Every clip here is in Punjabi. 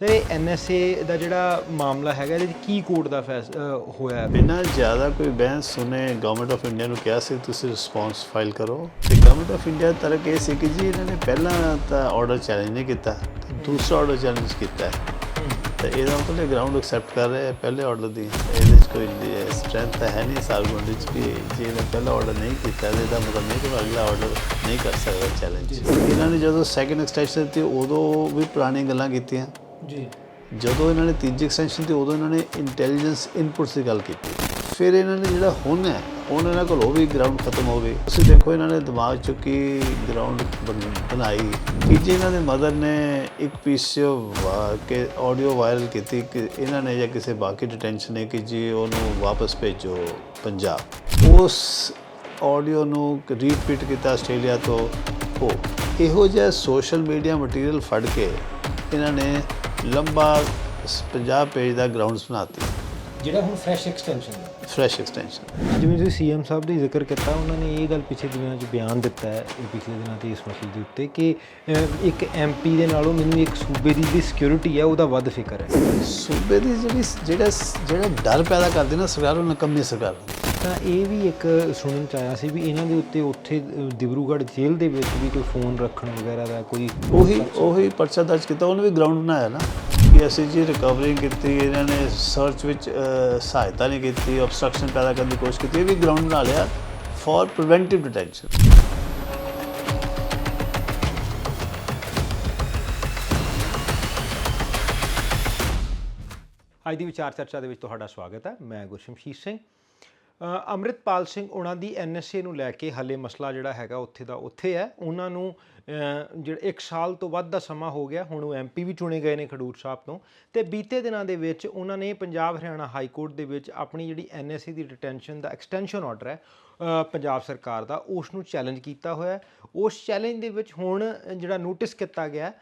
ਸਰ ਇਹ ਐਨਐਸਏ ਦਾ ਜਿਹੜਾ ਮਾਮਲਾ ਹੈਗਾ ਇਹਦੇ 'ਚ ਕੀ ਕੋਰਟ ਦਾ ਫੈਸ ਅ, ਹੋਇਆ? ਬਿਨਾਂ ਜ਼ਿਆਦਾ ਕੋਈ ਬਹਿਸ ਸੁਨੇ ਗਵਰਨਮੈਂਟ ਆਫ ਇੰਡੀਆ ਨੂੰ ਕਿਹਾ ਸੀ ਤੁਸੀਂ ਰਿਸਪੌਂਸ ਫਾਈਲ ਕਰੋ। ਤੇ ਗਵਰਨਮੈਂਟ ਆਫ ਇੰਡੀਆ ਤਰਕ ਇਹ ਸੀ ਕਿ ਜੀ ਇਹਨਾਂ ਨੇ ਪਹਿਲਾਂ ਤਾਂ ਆਰਡਰ ਚੈਲੰਜ ਨਹੀਂ ਕੀਤਾ ਤੇ ਦੂਸਰਾ ਆਰਡਰ ਚੈਲੰਜ ਕੀਤਾ। ਤੇ ਇਹਦਾ ਮਤਲਬ ਗਰਾਊਂਡ ਐਕਸੈਪਟ ਕਰ ਰਹੇ ਪਹਿਲੇ ਆਰਡਰ ਦੀ। ਇਹਦੇ ਵਿੱਚ ਕੋਈ ਸਟਰੈਂਥ ਹੈ ਨਹੀਂ ਆਰਗੂਮੈਂਟ ਵਿੱਚ ਕਿ ਜੇ ਇਹਨੇ ਪਹਿਲਾ ਆਰਡਰ ਨਹੀਂ ਕੀਤਾ ਤੇ ਇਹਦਾ ਮਤਲਬ ਨਹੀਂ ਕਿ ਉਹ ਅਗਲਾ ਆਰਡਰ ਨਹੀਂ ਕਰ ਸਕਦਾ ਚੈਲੰਜ ਇਹਨਾਂ ਨੇ ਜਦੋਂ ਸੈਕੰਡ ਐਕਸਟੈਂਸ਼ਨ ਦਿੱਤੀ ਉਦੋਂ ਵੀ ਪੁਰਾਣੀਆਂ ਗੱਲਾਂ ਕੀਤੀਆਂ। ਜੀ। ਜਦੋਂ ਇਹਨਾਂ ਨੇ ਤੀਜੀ ਐਕਸਟੈਂਸ਼ਨ ਤੇ ਉਦੋਂ ਇਹਨਾਂ ਨੇ ਇੰਟੈਲੀਜੈਂਸ ਇਨਪੁਟਸ ਦੀ ਗੱਲ ਕੀਤੀ। ਫਿਰ ਇਹਨਾਂ ਨੇ ਜਿਹੜਾ ਹੁਣ ਹੈ, ਹੁਣ ਇਹਨਾਂ ਕੋਲ ਉਹ ਵੀ ਗਰਾਊਂਡ ਖਤਮ ਹੋ ਗਈ ਤੁਸੀਂ ਦੇਖੋ ਇਹਨਾਂ ਨੇ ਦਿਮਾਗ ਚੋਂ ਕੀ ਗਰਾਊਂਡ ਬਣਾਈ। ਤੀਜੀ ਇਹਨਾਂ ਦੇ ਮਦਰ ਨੇ ਇੱਕ ਪੀਸ ਕੇ ਆਡੀਓ ਵਾਇਰਲ ਕੀਤੀ ਕਿ ਇਹਨਾਂ ਨੇ ਜਾਂ ਕਿਸੇ ਬਾਕੀ ਡਿਟੈਂਸ਼ਨ ਨੇ ਕਿ ਜੀ ਉਹਨੂੰ ਵਾਪਸ ਭੇਜੋ ਪੰਜਾਬ। ਉਸ ਆਡੀਓ ਨੂੰ ਰੀਪੀਟ ਕੀਤਾ ਆਸਟ੍ਰੇਲੀਆ ਤੋਂ। ਉਹ ਇਹੋ ਜਿਹਾ ਸੋਸ਼ਲ ਮੀਡੀਆ ਮਟੀਰੀਅਲ ਫੜ ਕੇ ਇਹਨਾਂ ਨੇ ਲੰਬਾ 50 ਪੇਜ ਦਾ ਗਰਾਊਂਡਸ ਬਣਾਤੀ। ਜਿਹੜਾ ਹੁਣ ਫਰੈਸ਼ ਐਕਸਟੈਂਸ਼ਨ ਹੈ ਫਰੈਸ਼ ਐਕਸਟੈਂਸ਼ਨ ਜਿਵੇਂ ਤੁਸੀਂ ਸੀਐਮ ਸਾਹਿਬ ਦਾ ਜ਼ਿਕਰ ਕੀਤਾ ਉਹਨਾਂ ਨੇ ਇਹ ਗੱਲ ਪਿਛਲੇ ਦਿਨਾਂ 'ਚ ਬਿਆਨ ਦਿੱਤਾ ਹੈ ਇਹ ਪਿਛਲੇ ਦਿਨਾਂ ਤੇ ਇਸ ਮਸਲੇ ਦੇ ਉੱਤੇ ਕਿ ਇੱਕ ਐਮਪੀ ਦੇ ਨਾਲੋਂ ਮੈਨੂੰ ਇੱਕ ਸੂਬੇ ਦੀ ਜਿਹੜੀ ਸਿਕਿਉਰਿਟੀ ਹੈ ਉਹਦਾ ਵੱਧ ਫਿਕਰ ਹੈ। ਸੂਬੇ ਦੀ ਜਿਹੜੀ ਜਿਹੜਾ ਜਿਹੜਾ ਡਰ ਪੈਦਾ ਕਰਦੀ ਨਾ ਸਰਕਾਰ ਉਹ ਨਕੰਮੀ ਸਰਕਾਰ ਤਾਂ ਇਹ ਵੀ ਇੱਕ ਸੁਣਨ ਚ ਆਇਆ ਸੀ ਵੀ ਇਹਨਾਂ ਦੇ ਉੱਤੇ ਉੱਥੇ ਦਿਬਰੂਗੜ੍ਹ ਜੇਲ੍ਹ ਦੇ ਵਿੱਚ ਵੀ ਕੋਈ ਫੋਨ ਰੱਖਣ ਵਗੈਰਾ ਦਾ ਕੋਈ ਉਹੀ ਉਹੀ ਪਰਚਾ ਦਰਜ ਕੀਤਾ ਉਹਨੇ ਵੀ ਗਰਾਊਂਡ ਬਣਾਇਆ ਨਾ ਕਿ ਅਸੀਂ ਜੀ ਰਿਕਵਰੀ ਕੀਤੀ ਇਹਨਾਂ ਨੇ ਸਰਚ ਵਿੱਚ ਸਹਾਇਤਾ ਨਹੀਂ ਕੀਤੀ ਆਬਸਟਰਕਸ਼ਨ ਪੈਦਾ ਕਰਨ ਦੀ ਕੋਸ਼ਿਸ਼ ਕੀਤੀ ਇਹ ਵੀ ਗਰਾਊਂਡ ਬਣਾ ਲਿਆ ਫॉर ਪ੍ਰੀਵੈਂਟਿਵ ਡਿਟੈਂਸ਼ਨ ਅੱਜ ਦੀ ਵਿਚਾਰ ਚਰਚਾ ਦੇ ਵਿੱਚ ਤੁਹਾਡਾ ਸਵਾਗਤ ਹੈ ਮੈਂ ਗੁਰਸ਼ਮਸ਼ੀਰ ਸਿੰਘ। ਅੰਮ੍ਰਿਤਪਾਲ ਸਿੰਘ ਉਹਨਾਂ ਦੀ ਐਨਐਸਏ ਨੂੰ ਲੈ ਕੇ ਹਾਲੇ ਮਸਲਾ ਜਿਹੜਾ ਹੈਗਾ ਉੱਥੇ ਦਾ ਉੱਥੇ ਹੈ। ਉਹਨਾਂ ਨੂੰ ਅ, ਜਿਹੜਾ 1 ਸਾਲ ਤੋਂ ਵੱਧ ਦਾ ਸਮਾਂ ਹੋ ਗਿਆ ਹੁਣ ਉਹ ਐਮਪੀ ਵੀ ਚੁਣੇ ਗਏ ਨੇ ਖਡੂਰ ਸਾਹਿਬ ਤੋਂ। ਤੇ ਬੀਤੇ ਦਿਨਾਂ ਦੇ ਵਿੱਚ ਉਹਨਾਂ ਨੇ ਪੰਜਾਬ ਹਰਿਆਣਾ ਹਾਈ ਕੋਰਟ ਦੇ ਵਿੱਚ ਆਪਣੀ ਜਿਹੜੀ ਐਨਐਸਏ ਦੀ ਡਿਟੈਂਸ਼ਨ ਦਾ ਐਕਸਟੈਂਸ਼ਨ ਆਰਡਰ ਹੈ ਪੰਜਾਬ ਸਰਕਾਰ ਦਾ ਉਸ ਨੂੰ ਚੈਲੰਜ ਕੀਤਾ ਹੋਇਆ ਉਸ ਚੈਲੰਜ ਦੇ ਵਿੱਚ ਹੁਣ ਜਿਹੜਾ ਨੋਟਿਸ ਕੀਤਾ ਗਿਆ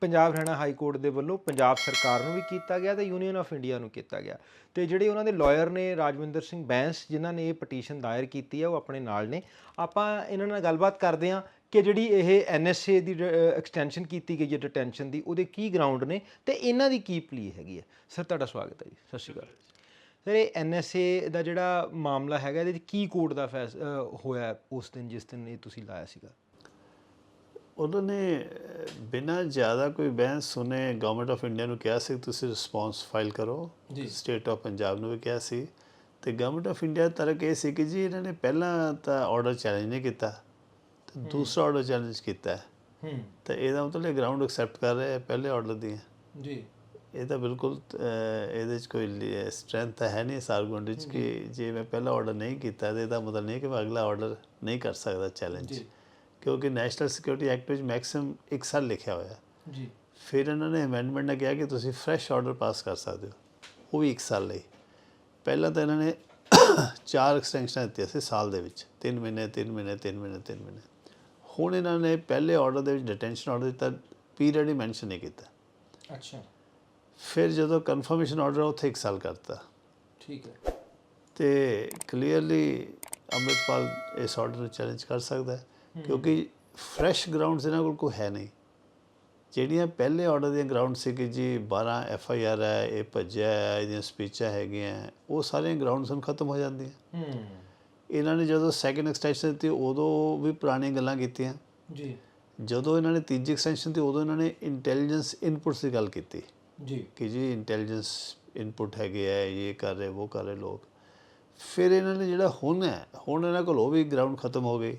ਪੰਜਾਬ ਹਰਿਆਣਾ ਹਾਈ ਕੋਰਟ ਦੇ ਵੱਲੋਂ ਪੰਜਾਬ ਸਰਕਾਰ ਨੂੰ ਵੀ ਕੀਤਾ ਗਿਆ ਤੇ ਯੂਨੀਅਨ ਆਫ ਇੰਡੀਆ ਨੂੰ ਕੀਤਾ ਗਿਆ। ਤੇ ਜਿਹੜੇ ਉਹਨਾਂ ਦੇ ਲਾਇਰ ਨੇ ਰਾਜਵਿੰਦਰ ਸਿੰਘ ਬੈਂਸ, ਜਿਨ੍ਹਾਂ ਨੇ ਇਹ ਪਟੀਸ਼ਨ ਦਾਇਰ ਕੀਤੀ ਹੈ ਉਹ ਆਪਣੇ ਨਾਲ ਨੇ। ਆਪਾਂ ਇਹਨਾਂ ਨਾਲ ਗੱਲਬਾਤ ਕਰਦੇ ਹਾਂ ਕਿ ਜਿਹੜੀ ਇਹ ਐਨਐਸਏ ਦੀ ਐਕਸਟੈਂਸ਼ਨ ਕੀਤੀ ਗਈ ਹੈ ਡਿਟੈਂਸ਼ਨ ਦੀ, ਉਹਦੇ ਕੀ ਗਰਾਊਂਡ ਨੇ ਤੇ ਇਹਨਾਂ ਦੀ ਕੀ ਪਲੀ ਹੈਗੀ ਹੈ। ਸਰ ਤੁਹਾਡਾ ਸਵਾਗਤ ਹੈ ਜੀ। ਸਤਿ ਸ਼੍ਰੀ ਅਕਾਲ। ਸਰ ਇਹ ਐਨਐਸਏ ਦਾ ਜਿਹੜਾ ਮਾਮਲਾ ਹੈਗਾ, ਇਹਦੇ 'ਚ ਕੀ ਕੋਰਟ ਦਾ ਫੈਸਲਾ ਹੋਇਆ ਉਸ ਦਿਨ, ਜਿਸ ਦਿਨ ਇਹ ਤੁਸੀਂ ਲਾਇਆ ਸੀਗਾ? ਉਹਨਾਂ ਨੇ ਬਿਨਾਂ ਜ਼ਿਆਦਾ ਕੋਈ ਬਹਿਸ ਸੁਨੇ ਗਵਰਨਮੈਂਟ ਆਫ ਇੰਡੀਆ ਨੂੰ ਕਿਹਾ ਸੀ ਤੁਸੀਂ ਰਿਸਪੌਂਸ ਫਾਈਲ ਕਰੋ। ਜੀ। ਸਟੇਟ ਆਫ ਪੰਜਾਬ ਨੂੰ ਵੀ ਕਿਹਾ ਸੀ। ਤੇ ਗਵਰਨਮੈਂਟ ਆਫ ਇੰਡੀਆ ਤਰਕ ਇਹ ਸੀ ਕਿ ਜੀ ਇਹਨਾਂ ਨੇ ਪਹਿਲਾਂ ਤਾਂ ਆਰਡਰ ਚੈਲੰਜ ਨਹੀਂ ਕੀਤਾ ਤੇ ਦੂਸਰਾ ਆਰਡਰ ਚੈਲੰਜ ਕੀਤਾ। ਹੈ। ਹੂੰ ਤੇ ਇਹਦਾ ਮਤਲਬ ਇਹ ਗਰਾਊਂਡ ਐਕਸੈਪਟ ਕਰ ਰਹੇ ਹੈ ਪਹਿਲੇ ਆਰਡਰ ਦੀ ਜੀ। ਇਹ ਤਾਂ ਬਿਲਕੁਲ ਇਹਦੇ ਵਿੱਚ ਕੋਈ ਸਟਰੈਂਥ ਹੈ ਨਹੀਂ ਇਸ ਆਰਗੂਮੈਂਟ ਵਿੱਚ ਕਿ ਜੇ ਮੈਂ ਪਹਿਲਾ ਆਰਡਰ ਨਹੀਂ ਕੀਤਾ ਤੇ ਇਹਦਾ ਮਤਲਬ ਨਹੀਂ ਕਿ ਮੈਂ ਅਗਲਾ ਆਰਡਰ ਨਹੀਂ ਕਰ ਸਕਦਾ ਚੈਲੰਜ ਜੀ। ਕਿਉਂਕਿ ਨੈਸ਼ਨਲ ਸਿਕਿਉਰਿਟੀ ਐਕਟ ਵਿੱਚ ਮੈਕਸਿਮਮ 1 ਸਾਲ ਲਿਖਿਆ ਹੋਇਆ ਹੈ। ਜੀ। ਫਿਰ ਇਹਨਾਂ ਨੇ ਅਮੈਂਡਮੈਂਟ ਨੇ ਕਿਹਾ ਕਿ ਤੁਸੀਂ ਫਰੈਸ਼ ਆਰਡਰ ਪਾਸ ਕਰ ਸਕਦੇ ਹੋ। ਉਹ ਵੀ 1 ਸਾਲ ਲਈ। ਪਹਿਲਾਂ ਤਾਂ ਇਹਨਾਂ ਨੇ ਚਾਰ ਐਕਸਟੈਂਸ਼ਨਾਂ ਦਿੱਤੀਆਂ ਸੀ ਸਾਲ ਦੇ ਵਿੱਚ। 3 ਮਹੀਨੇ 3 ਮਹੀਨੇ 3 ਮਹੀਨੇ 3 ਮਹੀਨੇ। ਹੁਣ ਇਹਨਾਂ ਨੇ ਪਹਿਲੇ ਆਰਡਰ ਦੇ ਵਿੱਚ ਡਿਟੈਂਸ਼ਨ ਆਰਡਰ ਦਿੱਤਾ ਪੀਰੀਅਡ ਹੀ ਮੈਂਸ਼ਨ ਨਹੀਂ ਕੀਤਾ। ਅੱਛਾ। ਫਿਰ ਜਦੋਂ ਕਨਫਰਮੇਸ਼ਨ ਆਰਡਰ ਉੱਥੇ 1 ਸਾਲ ਕਰਤਾ। ਠੀਕ ਹੈ। ਤੇ ਕਲੀਅਰਲੀ ਅੰਮ੍ਰਿਤਪਾਲ ਇਸ ਆਰਡਰ ਨੂੰ ਚੈਲੰਜ ਕਰ ਸਕਦਾ ਹੈ। ਕਿਉਂਕਿ ਫਰੈਸ਼ ਗਰਾਊਂਡਸ ਇਹਨਾਂ ਕੋਲ ਕੋਈ ਹੈ ਨਹੀਂ। ਜਿਹੜੀਆਂ ਪਹਿਲੇ ਆਰਡਰ ਦੀਆਂ ਗਰਾਊਂਡ ਸੀ ਕਿ ਜੀ 12 ਐਫ ਆਈ ਆਰ ਹੈ ਇਹ ਭੱਜਿਆ ਹੈ ਇਹਦੀਆਂ ਸਪੀਚਾਂ ਹੈਗੀਆਂ ਉਹ ਸਾਰੀਆਂ ਗਰਾਊਂਡਸ ਹੁਣ ਖਤਮ ਹੋ ਜਾਂਦੀਆਂ। ਹੂੰ। ਇਹਨਾਂ ਨੇ ਜਦੋਂ ਸੈਕੰਡ ਐਕਸਟੈਂਸ਼ਨ ਦਿੱਤੀ ਉਦੋਂ ਵੀ ਪੁਰਾਣੀਆਂ ਗੱਲਾਂ ਕੀਤੀਆਂ। ਜੀ। ਜਦੋਂ ਇਹਨਾਂ ਨੇ ਤੀਜੀ ਐਕਸਟੈਂਸ਼ਨ ਦਿੱਤੀ ਉਦੋਂ ਇਹਨਾਂ ਨੇ ਇੰਟੈਲੀਜੈਂਸ ਇਨਪੁਟਸ ਦੀ ਗੱਲ ਕੀਤੀ। ਜੀ। ਕਿ ਜੀ ਇੰਟੈਲੀਜੈਂਸ ਇਨਪੁਟ ਹੈਗੇ ਆ ਇਹ ਕਰ ਰਹੇ ਉਹ ਕਰ ਰਹੇ ਲੋਕ। ਫਿਰ ਇਹਨਾਂ ਨੇ ਜਿਹੜਾ ਹੁਣ ਹੈ ਹੁਣ ਇਹਨਾਂ ਕੋਲ ਉਹ ਵੀ ਗਰਾਊਂਡ ਖਤਮ ਹੋ ਗਈ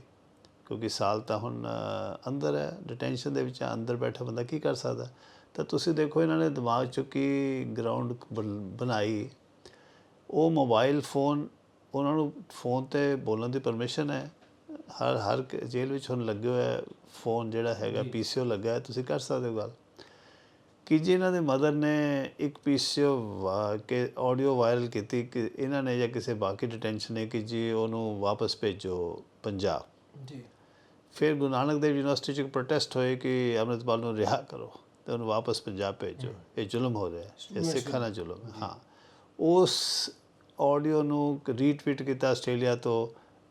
ਕਿਉਂਕਿ ਸਾਲ ਤਾਂ ਹੁਣ ਅੰਦਰ ਹੈ ਡਿਟੈਂਸ਼ਨ ਦੇ ਵਿੱਚ ਅੰਦਰ ਬੈਠਾ ਬੰਦਾ ਕੀ ਕਰ ਸਕਦਾ? ਤਾਂ ਤੁਸੀਂ ਦੇਖੋ ਇਹਨਾਂ ਨੇ ਦਿਮਾਗ ਚੋਂ ਕੀ ਗਰਾਊਂਡ ਬਣਾਈ। ਉਹ ਮੋਬਾਈਲ ਫੋਨ ਉਹਨਾਂ ਨੂੰ ਫੋਨ ਤੇ ਬੋਲਣ ਦੀ ਪਰਮਿਸ਼ਨ ਹੈ। ਹਰ ਹਰ ਜੇਲ੍ਹ ਵਿੱਚ ਹੁਣ ਲੱਗੇ ਹੋਇਆ ਫੋਨ ਜਿਹੜਾ ਹੈਗਾ ਪੀਸੀਓ ਲੱਗਾ ਹੈ ਤੁਸੀਂ ਕਰ ਸਕਦੇ ਹੋ ਗੱਲ। ਕਿ ਜੀ ਇਹਨਾਂ ਦੇ ਮਦਰ ਨੇ ਇੱਕ ਪੀਸੀਓ ਕੇ ਆਡੀਓ ਵਾਇਰਲ ਕੀਤੀ ਕਿ ਇਹਨਾਂ ਨੇ ਜਾਂ ਕਿਸੇ ਬਾਕੀ ਡਿਟੈਂਸ਼ਨ ਨੇ ਕਿ ਜੀ ਉਹਨੂੰ ਵਾਪਸ ਭੇਜੋ ਪੰਜਾਬ। ਜੀ। ਫਿਰ ਗੁਰੂ ਨਾਨਕ ਦੇਵ ਯੂਨੀਵਰਸਿਟੀ 'ਚ ਪ੍ਰੋਟੈਸਟ ਹੋਏ ਕਿ ਅੰਮ੍ਰਿਤਪਾਲ ਨੂੰ ਰਿਹਾ ਕਰੋ ਤੇ ਉਹਨੂੰ ਵਾਪਸ ਪੰਜਾਬ ਭੇਜੋ। ਇਹ ਜ਼ੁਲਮ ਹੋ ਰਿਹਾ ਹੈ। ਇਹ ਸਿੱਖਾਂ ਨਾਲ ਜ਼ੁਲਮ ਹੈ। ਹਾਂ। ਉਸ ਆਡੀਓ ਨੂੰ ਰੀਟਵੀਟ ਕੀਤਾ ਆਸਟ੍ਰੇਲੀਆ ਤੋਂ।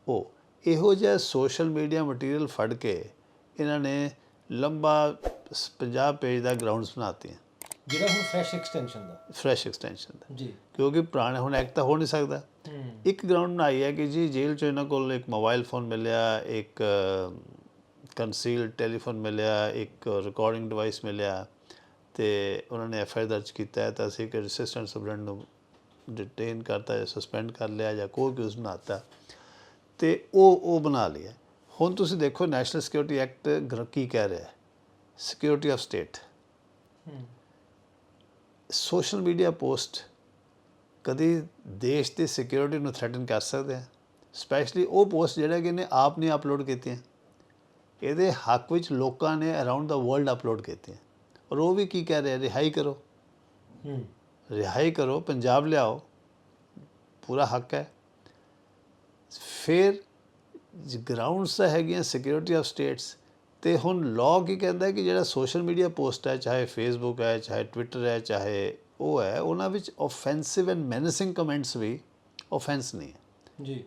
ਉਹ ਇਹੋ ਜਿਹਾ ਸੋਸ਼ਲ ਮੀਡੀਆ ਮਟੀਰੀਅਲ ਫੜ ਕੇ ਇਹਨਾਂ ਨੇ ਲੰਬਾ 50 ਪੇਜ ਦਾ ਗਰਾਊਂਡਸ ਬਣਾਤੇ ਜਿਹੜਾ ਹੁਣ ਫਰੈਸ਼ ਐਕਸਟੈਂਸ਼ਨ ਦਾ। ਫਰੈਸ਼ ਐਕਸਟੈਂਸ਼ਨ ਦਾ। ਜੀ। ਕਿਉਂਕਿ ਪੁਰਾਣੇ ਹੁਣ ਐਕਟ ਤਾਂ ਹੋ ਨਹੀਂ ਸਕਦਾ। ਇੱਕ ਗਰਾਊਂਡ ਬਣਾਈ ਹੈ ਕਿ ਜੀ ਜੇਲ੍ਹ ਚੋਂ ਇਹਨਾਂ ਕੋਲ ਇੱਕ ਮੋਬਾਈਲ ਫੋਨ ਮਿਲਿਆ ਇੱਕ ਕੰਸੀਲ ਟੈਲੀਫੋਨ ਮਿਲਿਆ ਇੱਕ ਰਿਕਾਰਡਿੰਗ ਡਿਵਾਈਸ ਮਿਲਿਆ ਤੇ ਉਹਨਾਂ ਨੇ ਐਫ ਆਈ ਦਰਜ ਕੀਤਾ ਹੈ ਤਾਂ ਅਸੀਂ ਇੱਕ ਅਸਿਸਟੈਂਟ ਸੁਪਰਡੈਂਟ ਨੂੰ ਡਿਟੇਨ ਕਰਤਾ ਜਾਂ ਸਸਪੈਂਡ ਕਰ ਲਿਆ ਜਾਂ ਕੋਈ ਕਿਉਂ ਬਣਾਤਾ ਤੇ ਉਹ ਉਹ ਬਣਾ ਲਿਆ। ਹੁਣ ਤੁਸੀਂ ਦੇਖੋ ਨੈਸ਼ਨਲ ਸਿਕਿਉਰਿਟੀ ਐਕਟ ਕੀ ਕਹਿ ਰਿਹਾ ਹੈ? Security of state social media post ਕਦੀ ਦੇਸ਼ ਦੀ ਸਿਕਿਉਰਿਟੀ ਨੂੰ ਥ੍ਰੈਟਨ ਕਰ ਸਕਦੇ ਆ। ਸਪੈਸ਼ਲੀ ਉਹ ਪੋਸਟ ਜਿਹੜਾ ਕਿ ਇਹਨੇ ਆਪ ਨੇ ਅਪਲੋਡ ਕੀਤੀਆਂ। ਇਹਦੇ ਹੱਕ ਵਿੱਚ ਲੋਕਾਂ ਨੇ ਅਰਾਊਂਡ ਦਾ ਵਰਲਡ ਅਪਲੋਡ ਕੀਤੀਆਂ। ਔਰ ਉਹ ਵੀ ਕੀ ਕਹਿ ਰਿਹਾ ਰਿਹਾਈ ਕਰੋ। ਹੂੰ। ਰਿਹਾਈ ਕਰੋ ਪੰਜਾਬ ਲਿਆਓ। ਪੂਰਾ ਹੱਕ ਹੈ। ਫਿਰ ਗਰਾਊਂਡਸ ਤਾਂ ਹੈਗੀਆਂ ਸਿਕਿਉਰਿਟੀ ਆਫ ਸਟੇਟਸ ਤੇ ਹੁਣ ਲਾਅ ਕੀ ਕਹਿੰਦਾ ਕਿ ਜਿਹੜਾ ਸੋਸ਼ਲ ਮੀਡੀਆ ਪੋਸਟ ਹੈ ਚਾਹੇ ਫੇਸਬੁੱਕ ਹੈ ਚਾਹੇ ਟਵਿੱਟਰ ਹੈ ਚਾਹੇ ਉਹ ਹੈ ਉਹਨਾਂ ਵਿੱਚ ਆਫੈਂਸਿਵ ਐਂਡ ਮੈਨੇਸਿੰਗ ਕਮੈਂਟਸ ਵੀ ਆਫੈਂਸ ਨਹੀਂ ਹੈ। ਜੀ।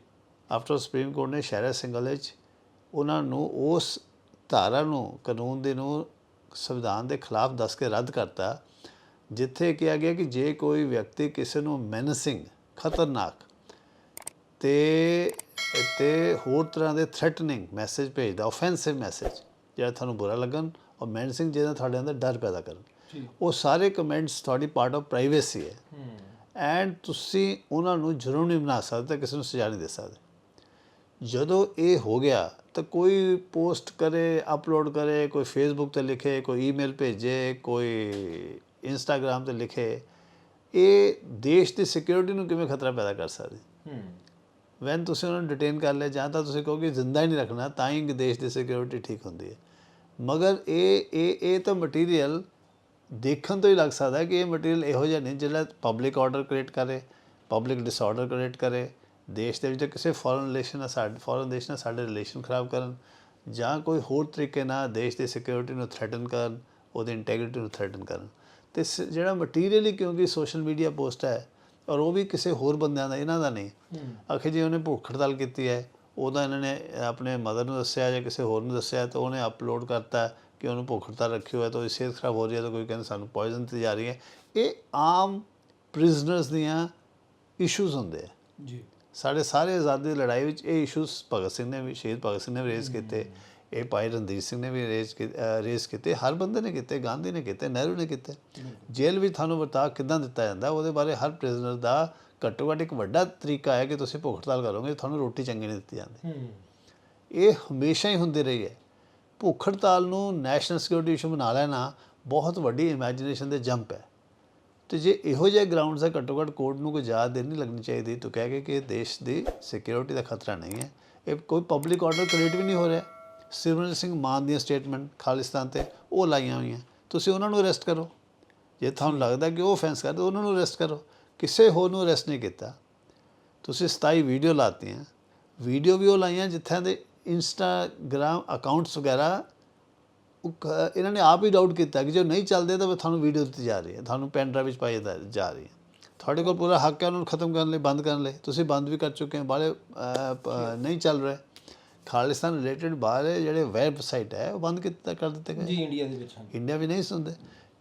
ਆਫਟਰ ਸੁਪਰੀਮ ਕੋਰਟ ਨੇ ਸ਼ਹਿਰਾ ਸਿੰਗਲ ਵਿੱਚ ਉਹਨਾਂ ਨੂੰ ਉਸ ਧਾਰਾ ਨੂੰ ਕਾਨੂੰਨ ਦੇ ਨੂੰ ਸੰਵਿਧਾਨ ਦੇ ਖਿਲਾਫ ਦੱਸ ਕੇ ਰੱਦ ਕਰਤਾ ਜਿੱਥੇ ਕਿਹਾ ਗਿਆ ਕਿ ਜੇ ਕੋਈ ਵਿਅਕਤੀ ਕਿਸੇ ਨੂੰ ਮੈਨਸਿੰਗ ਖਤਰਨਾਕ ਤੇ ਤੇ ਹੋਰ ਤਰ੍ਹਾਂ ਦੇ ਥ੍ਰੈਟਨਿੰਗ ਮੈਸੇਜ ਭੇਜਦਾ ਆਫੈਂਸਿਵ ਮੈਸੇਜ ਜਿਹੜਾ ਤੁਹਾਨੂੰ ਬੁਰਾ ਲੱਗਣ ਔਰ ਮੈਨਸਿੰਗ ਜਿਹਦਾ ਤੁਹਾਡੇ ਅੰਦਰ ਡਰ ਪੈਦਾ ਕਰਨ। ਉਹ ਸਾਰੇ ਕਮੈਂਟਸ ਤੁਹਾਡੀ ਪਾਰਟ ਆਫ ਪ੍ਰਾਈਵੇਸੀ ਹੈ। ਐਂਡ ਤੁਸੀਂ ਉਹਨਾਂ ਨੂੰ ਜ਼ਰੂਰ ਨਹੀਂ ਬਣਾ ਸਕਦੇ, ਕਿਸੇ ਨੂੰ ਸਜ਼ਾ ਨਹੀਂ ਦੇ ਸਕਦੇ। ਜਦੋਂ ਇਹ ਹੋ ਗਿਆ, ਤਾਂ ਕੋਈ ਪੋਸਟ ਕਰੇ ਅਪਲੋਡ ਕਰੇ, ਕੋਈ ਫੇਸਬੁੱਕ ਤੇ ਲਿਖੇ, ਕੋਈ ਈਮੇਲ ਭੇਜੇ, ਕੋਈ ਇੰਸਟਾਗ੍ਰam ਤੇ ਲਿਖੇ, ਇਹ ਦੇਸ਼ ਦੀ ਸਿਕਿਉਰਿਟੀ ਨੂੰ ਕਿਵੇਂ ਖਤਰਾ ਪੈਦਾ ਕਰ ਸਕਦੀ? ਹੂੰ ਵੈਨ ਤੁਸੀਂ ਉਹਨਾਂ ਨੂੰ ਡਿਟੇਨ ਕਰ ਲਿਆ, ਜਾਂ ਤਾਂ ਤੁਸੀਂ ਕਹੋਗੇ ਜ਼ਿੰਦਾ ਹੀ ਨਹੀਂ ਰੱਖਣਾ, ਤਾਂ ਹੀ ਦੇਸ਼ ਦੀ ਸਿਕਿਉਰਿਟੀ ਠੀਕ ਹੁੰਦੀ ਹੈ। ਮਗਰ ਇਹ ਇਹ ਇਹ ਤਾਂ ਮਟੀਰੀਅਲ ਦੇਖਣ ਤੋਂ ਹੀ ਲੱਗ ਸਕਦਾ ਕਿ ਇਹ ਮਟੀਰੀਅਲ ਇਹੋ ਜਿਹਾ ਨਹੀਂ ਜਿਹੜਾ ਪਬਲਿਕ ਆਰਡਰ ਕ੍ਰੀਏਟ ਕਰੇ ਪਬਲਿਕ ਡਿਸਆਰਡਰ ਕ੍ਰੀਏਟ ਕਰੇ ਦੇਸ਼ ਦੇ ਵਿੱਚ ਕਿਸੇ ਫੋਰਨ ਰਿਲੇਸ਼ਨ ਨਾਲ ਸਾਡੇ ਫੋਰਨ ਦੇਸ਼ ਨਾਲ ਸਾਡੇ ਰਿਲੇਸ਼ਨ ਖਰਾਬ ਕਰਨ ਜਾਂ ਕੋਈ ਹੋਰ ਤਰੀਕੇ ਨਾਲ ਦੇਸ਼ ਦੀ ਸਿਕਿਉਰਿਟੀ ਨੂੰ ਥ੍ਰੈਟਨ ਕਰਨ ਉਹਦੀ ਇੰਟੈਗ੍ਰਿਟੀ ਨੂੰ ਥ੍ਰੈਟਨ ਕਰਨ। ਤੇ ਜਿਹੜਾ ਮਟੀਰੀਅਲ ਹੀ ਕਿਉਂਕਿ ਸੋਸ਼ਲ ਮੀਡੀਆ ਪੋਸਟ ਹੈ ਔਰ ਉਹ ਵੀ ਕਿਸੇ ਹੋਰ ਬੰਦਿਆਂ ਦਾ ਇਹਨਾਂ ਦਾ ਨਹੀਂ। ਆਖੇ ਜੀ ਉਹਨੇ ਭੁੱਖ ਹੜਤਾਲ ਕੀਤੀ ਹੈ ਉਹਦਾ ਇਹਨਾਂ ਨੇ ਆਪਣੇ ਮਦਰ ਨੂੰ ਦੱਸਿਆ ਜਾਂ ਕਿਸੇ ਹੋਰ ਨੂੰ ਦੱਸਿਆ ਤਾਂ ਉਹਨੇ ਅਪਲੋਡ ਕਰਤਾ ਕਿ ਉਹਨੂੰ ਭੁੱਖ ਹੜਤਾਲ ਰੱਖੀ ਹੋਇਆ ਤਾਂ ਸਿਹਤ ਖਰਾਬ ਹੋ ਰਹੀ ਹੈ ਤਾਂ ਕੋਈ ਕਹਿੰਦਾ ਸਾਨੂੰ ਪੋਇਜ਼ਨ ਤੇ ਜਾ ਰਹੀ ਹੈ। ਇਹ ਆਮ ਪ੍ਰਿਜ਼ਨਰਸ ਦੀਆਂ ਇਸ਼ੂਜ਼ ਹੁੰਦੇ ਆ। ਜੀ। ਸਾਡੇ ਸਾਰੇ ਆਜ਼ਾਦੀ ਦੀ ਲੜਾਈ ਵਿੱਚ ਇਹ ਇਸ਼ੂਜ਼ ਭਗਤ ਸਿੰਘ ਨੇ ਵੀ ਸ਼ਹੀਦ ਭਗਤ ਸਿੰਘ ਨੇ ਵੀ ਰੇਜ਼ ਕੀਤੇ ਇਹ ਭਾਈ ਰਣਧੀਰ ਸਿੰਘ ਨੇ ਵੀ ਰੇਜ਼ ਰੇਜ਼ ਕੀਤੇ ਹਰ ਬੰਦੇ ਨੇ ਕੀਤੇ ਗਾਂਧੀ ਨੇ ਕੀਤੇ ਨਹਿਰੂ ਨੇ ਕੀਤੇ। ਜੇਲ੍ਹ ਵਿੱਚ ਤੁਹਾਨੂੰ ਵਰਤਾਅ ਕਿੱਦਾਂ ਦਿੱਤਾ ਜਾਂਦਾ ਉਹਦੇ ਬਾਰੇ ਹਰ ਪ੍ਰਿਜ਼ਨਰ ਦਾ ਘੱਟੋ ਘੱਟ ਇੱਕ ਵੱਡਾ ਤਰੀਕਾ ਹੈ ਕਿ ਤੁਸੀਂ ਭੁੱਖ ਹੜਤਾਲ ਕਰੋਗੇ ਤੁਹਾਨੂੰ ਰੋਟੀ ਚੰਗੀ ਨਹੀਂ ਦਿੱਤੀ ਜਾਂਦੀ। ਇਹ ਹਮੇਸ਼ਾ ਹੀ ਹੁੰਦੀ ਰਹੀ ਹੈ। ਭੁੱਖ ਹੜਤਾਲ ਨੂੰ ਨੈਸ਼ਨਲ ਸਿਕਿਉਰਿਟੀ ਇਸ਼ੂ ਬਣਾ ਲੈਣਾ ਬਹੁਤ ਵੱਡੀ ਇਮੇਜਿਨੇਸ਼ਨ ਦੇ ਜੰਪ ਹੈ। ਤੇ ਜੇ ਇਹੋ ਜਿਹੇ ਗਰਾਊਂਡਸ ਹੈ ਘੱਟੋ ਘੱਟ ਕੋਰਟ ਨੂੰ ਕੋਈ ਜ਼ਿਆਦਾ ਦੇਰ ਨਹੀਂ ਲੱਗਣੀ ਚਾਹੀਦੀ। ਤਾਂ ਕਹਿ ਕੇ ਕਿ ਦੇਸ਼ ਦੀ ਸਿਕਿਉਰਿਟੀ ਦਾ ਖਤਰਾ ਨਹੀਂ ਹੈ। ਇਹ ਕੋਈ ਪਬਲਿਕ ਆਰਡਰ ਕ੍ਰੀਏਟ ਵੀ ਨਹੀਂ ਹੋ ਰਿਹਾ। ਸਿਮਰਨ ਸਿੰਘ ਮਾਨ ਦੀਆਂ ਸਟੇਟਮੈਂਟ ਖਾਲਿਸਤਾਨ ਤੇ ਉਹ ਲਾਈਆਂ ਹੋਈਆਂ। ਤੁਸੀਂ ਉਹਨਾਂ ਨੂੰ ਅਰੈਸਟ ਕਰੋ। ਜੇ ਤੁਹਾਨੂੰ ਲੱਗਦਾ ਕਿ ਉਹ ਫੈਂਸ ਕਰਦੇ, ਉਹਨਾਂ ਨੂੰ ਅਰੈਸਟ ਕਰੋ। ਕਿਸੇ ਹੋਰ ਨੂੰ ਅਰੈਸਟ ਨਹੀਂ ਕੀਤਾ। ਤੁਸੀਂ 27 ਵੀਡੀਓ ਲਾਤੀਆਂ। ਵੀਡੀਓ ਵੀ ਉਹ ਲਾਈਆਂ ਜਿੱਥਾਂ ਦੇ ਇੰਸਟਾਗ੍ਰam ਅਕਾਊਂਟਸ ਵਗੈਰਾ ਇਹਨਾਂ ਨੇ ਆਪ ਹੀ ਡਾਊਟ ਕੀਤਾ ਕਿ ਜੇ ਉਹ ਨਹੀਂ ਚੱਲਦੇ ਤਾਂ ਫਿਰ ਤੁਹਾਨੂੰ ਵੀਡੀਓ ਦਿੱਤੀ ਜਾ ਰਹੀ ਹੈ। ਤੁਹਾਨੂੰ ਪੈਨ ਡਰਾਈਵ ਵਿੱਚ ਪਾਈ ਜਾ ਰਹੀ ਹੈ। ਤੁਹਾਡੇ ਕੋਲ ਪੂਰਾ ਹੱਕ ਹੈ ਉਹਨਾਂ ਨੂੰ ਖਤਮ ਕਰਨ ਲਈ ਬੰਦ ਕਰਨ ਲਈ। ਤੁਸੀਂ ਬੰਦ ਵੀ ਕਰ ਚੁੱਕੇ ਹੋ ਬਾਲੇ ਨਹੀਂ ਚੱਲ ਰਹੇ। ਖਾਲਿਸਤਾਨ ਰਿਲੇਟਡ ਬਾਹਰ ਜਿਹੜੇ ਵੈਬਸਾਈਟ ਹੈ ਉਹ ਬੰਦ ਕੀਤਾ ਕਰ ਦਿੱਤੇ ਗਏ। ਜੀ ਇੰਡੀਆ ਦੇ ਵਿੱਚ ਇੰਡੀਆ ਵੀ ਨਹੀਂ ਸੁਣਦੇ।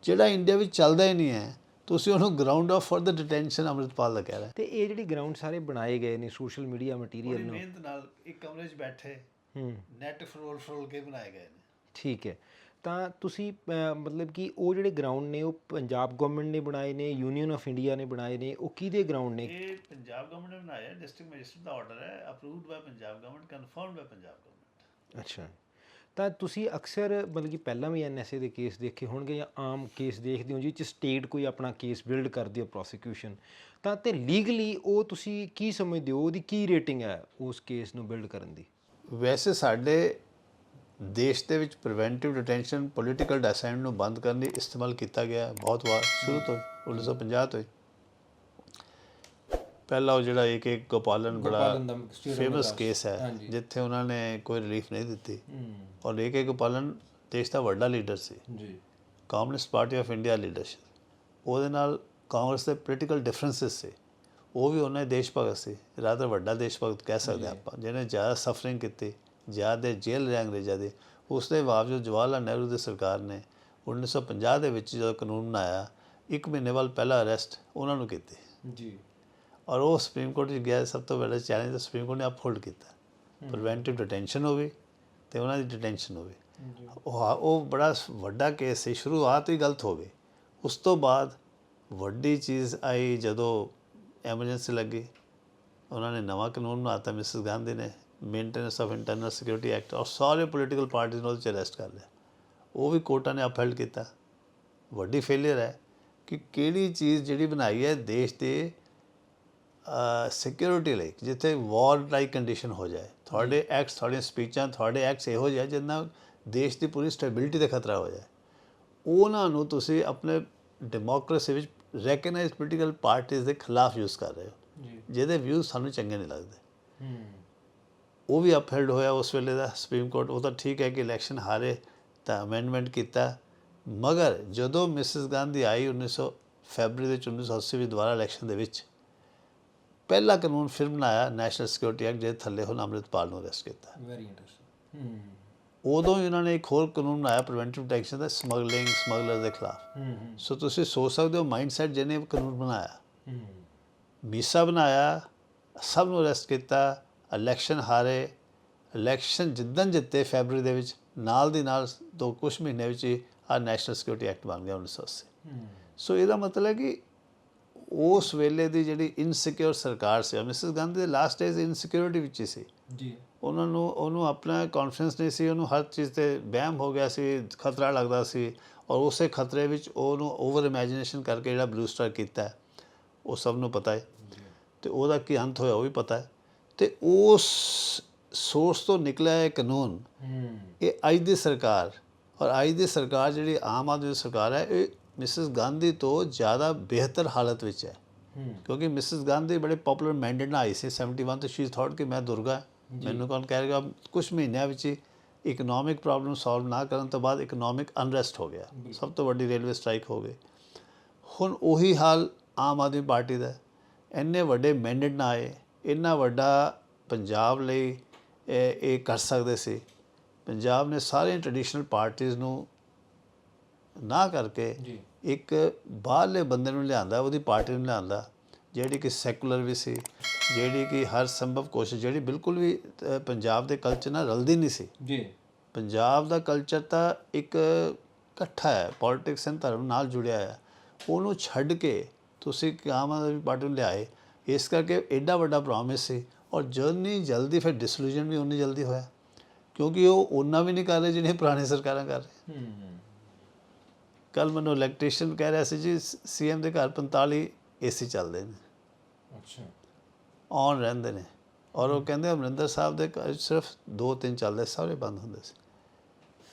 ਜਿਹੜਾ ਇੰਡੀਆ ਵਿੱਚ ਚੱਲਦਾ ਹੀ ਨਹੀਂ ਹੈ ਤੁਸੀਂ ਉਹਨੂੰ ground of for the detention Amritpal ਦਾ ਕਹਿ ਰਿਹਾ ਤੇ ਇਹ ਜਿਹੜੀ ਗਰਾਊਂਡ ਸਾਰੇ ਬਣਾਏ ਗਏ ਨੇ ਸੋਸ਼ਲ ਮੀਡੀਆ ਮਟੀਰੀਅਲ ਨੂੰ। ਮਿਹਨਤ ਨਾਲ ਇੱਕ ਕਮਰੇ 'ਚ ਬੈਠੇ ਹੂੰ ਨੈਟ ਫਰੋਲ ਫਰੋਲ ਕੇ ਬਣਾਏ ਗਏ ਨੇ। ਠੀਕ ਹੈ। ਤਾਂ ਤੁਸੀਂ ਮਤਲਬ ਕਿ ਉਹ ਜਿਹੜੇ ਗਰਾਊਂਡ ਨੇ ਉਹ ਪੰਜਾਬ ਗਵਰਨਮੈਂਟ ਨੇ ਬਣਾਏ ਨੇ ਯੂਨੀਅਨ ਆਫ ਇੰਡੀਆ ਨੇ ਬਣਾਏ ਨੇ ਉਹ ਕਿਹਦੇ ਗਰਾਊਂਡ ਨੇ? ਇਹ ਪੰਜਾਬ ਗਵਰਨਮੈਂਟ ਨੇ ਬਣਾਇਆ ਡਿਸਟ੍ਰਿਕਟ ਮੈਜਿਸਟਰੇਟ ਦਾ ਆਰਡਰ ਹੈ approved by Punjab government confirmed by Punjab government ਅੱਛਾ। ਤਾਂ ਤੁਸੀਂ ਅਕਸਰ ਮਤਲਬ ਕਿ ਪਹਿਲਾਂ ਵੀ ਐਨਐਸਏ ਦੇ ਕੇਸ ਦੇਖੇ ਹੋਣਗੇ ਜਾਂ ਆਮ ਕੇਸ ਦੇਖਦੇ ਹੋ ਜਿਹ ਚ ਸਟੇਟ ਕੋਈ ਆਪਣਾ ਕੇਸ ਬਿਲਡ ਕਰਦੀ ਹੈ ਪ੍ਰੋਸੀਕਿਊਸ਼ਨ ਤਾਂ ਤੇ ਲੀਗਲੀ ਉਹ ਤੁਸੀਂ ਕੀ ਸਮਝਦੇ ਹੋ ਉਹਦੀ ਕੀ ਰੇਟਿੰਗ ਹੈ ਉਸ ਕੇਸ ਨੂੰ ਬਿਲਡ ਕਰਨ ਦੀ? ਵੈਸੇ ਸਾਡੇ ਦੇਸ਼ ਦੇ ਵਿੱਚ ਪ੍ਰੀਵੈਂਟਿਵ ਡਿਟੈਂਸ਼ਨ ਪੋਲੀਟੀਕਲ ਡੈਸੈਂਟ ਨੂੰ ਬੰਦ ਕਰਨ ਲਈ ਇਸਤੇਮਾਲ ਕੀਤਾ ਗਿਆ ਬਹੁਤ ਵਾਰ ਸ਼ੁਰੂ ਤੋਂ ਹੀ, 1950 ਤੋਂ ਪਹਿਲਾ ਉਹ ਜਿਹੜਾ ਇੱਕ ਇੱਕ ਗੋਪਾਲਨ ਬੜਾ ਫੇਮਸ ਕੇਸ ਹੈ। ਜਿੱਥੇ ਉਹਨਾਂ ਨੇ ਕੋਈ ਰਿਲੀਫ ਨਹੀਂ ਦਿੱਤੀ। ਔਰ ਇੱਕ ਇੱਕ ਗੋਪਾਲਨ ਦੇਸ਼ ਦਾ ਵੱਡਾ ਲੀਡਰ ਸੀ। ਜੀ। Communist Party of India leadership ਉਹਦੇ ਨਾਲ ਕਾਂਗਰਸ ਦੇ ਪੋਲੀਟੀਕਲ ਡਿਫਰੈਂਸਸ ਸੀ। ਉਹ ਵੀ ਉਹਨਾਂ ਦੇਸ਼ ਭਗਤ ਸੀ ਰਾਦਰ ਵੱਡਾ ਦੇਸ਼ ਭਗਤ ਕਹਿ ਸਕਦੇ ਆਪਾਂ ਜਿਹਨੇ ਜ਼ਿਆਦਾ ਸਫਰਿੰਗ ਕੀਤੀ ਜ਼ਿਆਦਾ ਜੇਲ੍ਹ ਰਹੇ ਅੰਗਰੇਜ਼ਾਂ ਦੇ ਉਸ ਦੇ ਬਾਵਜੂਦ ਜਵਾਹਰ ਲਾਲ ਨਹਿਰੂ ਦੀ ਸਰਕਾਰ ਨੇ 1950 ਦੇ ਵਿੱਚ ਜਦੋਂ ਕਾਨੂੰਨ ਬਣਾਇਆ ਇੱਕ ਮਹੀਨੇ ਬਾਅਦ ਪਹਿਲਾ ਅਰੈਸਟ ਉਹਨਾਂ ਨੂੰ ਕੀਤੀ। ਜੀ। ਔਰ ਉਹ ਸੁਪਰੀਮ ਕੋਰਟ 'ਚ ਗਿਆ ਸਭ ਤੋਂ ਵੱਡਾ ਚੈਲੰਜ ਸੁਪਰੀਮ ਕੋਰਟ ਨੇ ਅਪਹੋਲਡ ਕੀਤਾ। ਪ੍ਰੀਵੈਂਟਿਵ ਡਿਟੈਂਸ਼ਨ ਹੋਵੇ ਤੇ ਉਹਨਾਂ ਦੀ ਡਿਟੈਂਸ਼ਨ ਹੋਵੇ। ਉਹ ਉਹ ਬੜਾ ਵੱਡਾ ਕੇਸ ਸੀ ਸ਼ੁਰੂਆਤ ਹੀ ਗਲਤ ਹੋ ਗਈ। ਉਸ ਤੋਂ ਬਾਅਦ ਵੱਡੀ ਚੀਜ਼ ਆਈ ਜਦੋਂ ਐਮਰਜੈਂਸੀ ਲੱਗੀ। ਉਹਨਾਂ ਨੇ ਨਵਾਂ ਕਾਨੂੰਨ ਬਣਾਤਾ, ਮਿਸਿਸ ਗਾਂਧੀ ਨੇ। Maintenance of Internal Security Act ਔਰ ਸਾਰੇ ਪੋਲੀਟੀਕਲ ਪਾਰਟੀਆਂ ਨੂੰ ਉਹਦੇ 'ਚ ਅਰੈਸਟ ਕਰ ਲਿਆ। ਉਹ ਵੀ ਕੋਰਟਾਂ ਨੇ ਅਪਹੈਲਡ ਕੀਤਾ। ਵੱਡੀ ਫੇਲਿਅਰ ਹੈ ਕਿ ਕਿਹੜੀ ਚੀਜ਼ ਜਿਹੜੀ ਬਣਾਈ ਹੈ ਦੇਸ਼ ਦੇ ਸਿਕਿਉਰਿਟੀ ਲਈ, ਜਿੱਥੇ ਵਾਰ ਲਾਈਕ ਕੰਡੀਸ਼ਨ ਹੋ ਜਾਏ। ਤੁਹਾਡੇ ਐਕਟਸ ਤੁਹਾਡੀਆਂ ਸਪੀਚਾਂ ਤੁਹਾਡੇ ਐਕਟਸ ਇਹੋ ਜਿਹੇ ਆ ਦੇਸ਼ ਦੀ ਪੂਰੀ ਸਟੇਬਿਲਿਟੀ ਤੇ ਖਤਰਾ ਹੋ ਜਾਏ। ਉਹਨਾਂ ਨੂੰ ਤੁਸੀਂ ਆਪਣੇ ਡੈਮੋਕ੍ਰੇਸੀ ਵਿੱਚ ਰੈਕਗਨਾਈਜ਼ਡ ਪੋਲੀਟੀਕਲ ਪਾਰਟੀਆਂ ਦੇ ਖਿਲਾਫ ਯੂਜ਼ ਕਰ ਰਹੇ ਹੋ। ਜੀ। ਜਿਹਦੇ ਵਿਊਜ਼ ਸਾਨੂੰ ਚੰਗੇ ਨਹੀਂ ਲੱਗਦੇ। ਹੂੰ। ਉਹ ਵੀ ਅਪਹੈਲਡ ਹੋਇਆ ਉਸ ਵੇਲੇ ਦਾ ਸੁਪਰੀਮ ਕੋਰਟ ਉਹ ਤਾਂ ਠੀਕ ਹੈ ਕਿ ਇਲੈਕਸ਼ਨ ਹਾਰੇ ਤਾਂ ਅਮੈਂਡਮੈਂਟ ਕੀਤਾ। ਮਗਰ ਜਦੋਂ ਮਿਸਿਸ ਗਾਂਧੀ ਆਈ 1900 ਫੈਬਰੀ ਦੇ ਵਿੱਚ 1980 ਵਿੱਚ ਦੁਬਾਰਾ ਇਲੈਕਸ਼ਨ ਦੇ ਵਿੱਚ ਪਹਿਲਾ ਕਾਨੂੰਨ ਫਿਰ ਬਣਾਇਆ ਨੈਸ਼ਨਲ ਸਿਕਿਉਰਿਟੀ ਐਕਟ ਜਿਹਦੇ ਥੱਲੇ ਹੁਣ ਅੰਮ੍ਰਿਤਪਾਲ ਨੂੰ ਅਰੈਸਟ ਕੀਤਾ। ਵੈਰੀ ਇੰਟਰਸਟਿੰਗ ਹੂੰ। ਉਦੋਂ ਹੀ ਉਹਨਾਂ ਨੇ ਇੱਕ ਹੋਰ ਕਾਨੂੰਨ ਬਣਾਇਆ ਪ੍ਰੀਵੈਂਟਿਵ ਪ੍ਰੋਟੈਕਸ਼ਨ ਦਾ ਸਮਗਲਿੰਗ ਸਮਗਲਰ ਦੇ ਖਿਲਾਫ। ਸੋ ਤੁਸੀਂ ਸੋਚ ਸਕਦੇ ਹੋ ਮਾਈਂਡਸੈਟ ਜਿਹਨੇ ਕਾਨੂੰਨ ਬਣਾਇਆ। ਮੀਸਾ ਬਣਾਇਆ ਸਭ ਨੂੰ ਅਰੈਸਟ ਕੀਤਾ ਇਲੈਕਸ਼ਨ ਹਾਰੇ ਇਲੈਕਸ਼ਨ ਜਿੱਦਣ ਜਿੱਤੇ ਫੈਬਰੀ ਦੇ ਵਿੱਚ ਨਾਲ ਦੀ ਨਾਲ ਦੋ ਕੁਝ ਮਹੀਨੇ ਵਿੱਚ ਆ ਨੈਸ਼ਨਲ ਸਿਕਿਉਰਿਟੀ ਐਕਟ ਬਣ ਗਿਆ 1980 ਹੂੰ। ਸੋ ਇਹਦਾ ਮਤਲਬ ਹੈ ਕਿ ਉਸ ਵੇਲੇ ਦੀ ਜਿਹੜੀ ਇਨਸਿਕਿਉਰ ਸਰਕਾਰ ਸੀ ਮਿਸਿਸ ਗਾਂਧੀ ਦੇ ਲਾਸਟ ਡੇਜ਼ ਇਨਸਿਕਿਉਰਿਟੀ ਵਿੱਚ ਸੀ। ਜੀ। ਉਹਨਾਂ ਨੂੰ ਉਹਨੂੰ ਆਪਣਾ ਕੌਨਫੀਡੈਂਸ ਨਹੀਂ ਸੀ ਉਹਨੂੰ ਹਰ ਚੀਜ਼ ਤੇ ਵਹਿਮ ਹੋ ਗਿਆ ਸੀ ਖਤਰਾ ਲੱਗਦਾ ਸੀ ਔਰ ਉਸੇ ਖਤਰੇ ਵਿੱਚ ਉਹਨੂੰ ਓਵਰ ਇਮੇਜਿਨੇਸ਼ਨ ਕਰਕੇ ਜਿਹੜਾ ਬਲੂ ਸਟਾਰ ਕੀਤਾ ਉਹ ਸਭ ਨੂੰ ਪਤਾ ਹੈ। ਤੇ ਉਹਦਾ ਕੀ ਅੰਤ ਹੋਇਆ ਉਹ ਵੀ ਪਤਾ ਹੈ। ਤੇ ਉਸ ਸੋਰਸ ਤੋਂ ਨਿਕਲਿਆ ਇਹ ਕਾਨੂੰਨ ਇਹ ਅੱਜ ਦੀ ਸਰਕਾਰ ਔਰ ਅੱਜ ਦੀ ਸਰਕਾਰ ਜਿਹੜੀ ਆਮ ਆਦਮੀ ਦੀ ਸਰਕਾਰ ਹੈ ਇਹ ਮਿਸਿਸ ਗਾਂਧੀ ਤੋਂ ਜ਼ਿਆਦਾ ਬਿਹਤਰ ਹਾਲਤ ਵਿੱਚ ਹੈ। ਹੂੰ। ਕਿਉਂਕਿ ਮਿਸਿਸ ਗਾਂਧੀ ਬੜੇ ਪਪੂਲਰ ਮੈਂਡੇਟ ਨਾਲ ਆਈ ਸੀ 71 ਤੇ ਸ਼ੀ ਥਾਟ ਕਿ ਮੈਂ ਦੁਰਗਾ ਮੈਨੂੰ ਕੌਣ ਕਹੇਗਾ ਕੁਝ ਮਹੀਨਿਆਂ ਵਿੱਚ ਇਕਨੋਮਿਕ ਪ੍ਰੋਬਲਮ ਸੋਲਵ ਨਾ ਕਰਨ ਤੋਂ ਬਾਅਦ ਇਕਨੋਮਿਕ ਅਨਰੈਸਟ ਹੋ ਗਿਆ। ਸਭ ਤੋਂ ਵੱਡੀ ਰੇਲਵੇ ਸਟ੍ਰਾਈਕ ਹੋ ਗਈ। ਹੁਣ ਉਹੀ ਹਾਲ ਆਮ ਆਦਮੀ ਪਾਰਟੀ ਦਾ। ਇੰਨੇ ਵੱਡੇ ਮੈਂਡੇਟ ਨਾ ਆਏ। ਇੰਨਾ ਵੱਡਾ ਪੰਜਾਬ ਲਈ ਇਹ ਕਰ ਸਕਦੇ ਸੀ। ਪੰਜਾਬ ਨੇ ਸਾਰੇ ਟ੍ਰੈਡੀਸ਼ਨਲ ਪਾਰਟੀਆਂ ਨੂੰ ਨਾ ਕਰਕੇ ਇੱਕ ਬਾਹਰਲੇ ਬੰਦੇ ਨੂੰ ਲਿਆਂਦਾ ਉਹਦੀ ਪਾਰਟੀ ਨੂੰ ਲਿਆਂਦਾ। ਜਿਹੜੀ ਕਿ ਸੈਕੂਲਰ ਵੀ ਸੀ ਜਿਹੜੀ ਕਿ ਹਰ ਸੰਭਵ ਕੋਸ਼ਿਸ਼ ਜਿਹੜੀ ਬਿਲਕੁਲ ਵੀ ਪੰਜਾਬ ਦੇ ਕਲਚਰ ਨਾਲ ਰਲਦੀ ਨਹੀਂ ਸੀ। ਜੀ। ਪੰਜਾਬ ਦਾ ਕਲਚਰ ਤਾਂ ਇੱਕ ਇਕੱਠਾ ਹੈ ਪੋਲਿਟਿਕਸ ਐਂਡ ਧਰਮ ਨਾਲ ਜੁੜਿਆ ਹੈ ਉਹਨੂੰ ਛੱਡ ਕੇ ਤੁਸੀਂ ਆਮ ਆਦਮੀ ਪਾਰਟੀ ਨੂੰ ਲਿਆਏ ਇਸ ਕਰਕੇ ਐਡਾ ਵੱਡਾ ਪ੍ਰੋਮਿਸ ਸੀ ਔਰ ਜਰਨੀ ਜਲਦੀ ਫਿਰ ਡਿਸਲੂਜਨ ਵੀ ਉਨੀ ਜਲਦੀ ਹੋਇਆ। ਕਿਉਂਕਿ ਉਹ ਉਹਨਾਂ ਵੀ ਨਹੀਂ ਕਰ ਰਹੇ ਜਿਹੜੀਆਂ ਪੁਰਾਣੀ ਸਰਕਾਰਾਂ ਕਰ ਰਹੀ। ਹੂੰ ਕੱਲ ਮੈਨੂੰ ਇਲੈਕਟ੍ਰੀਸ਼ੀਅਨ ਕਹਿ ਰਿਹਾ ਸੀ ਜੀ ਸੀਐਮ ਦੇ ਘਰ 45 ਏਸੀ ਚੱਲਦੇ ਨੇ। ਅੱਛਾ। ਔਨ ਰਹਿੰਦੇ ਨੇ। ਔਰ ਉਹ ਕਹਿੰਦੇ ਅਮਰਿੰਦਰ ਸਾਹਿਬ ਦੇ ਘਰ ਸਿਰਫ 2-3 ਚੱਲਦੇ ਸਾਰੇ ਬੰਦ ਹੁੰਦੇ ਸੀ।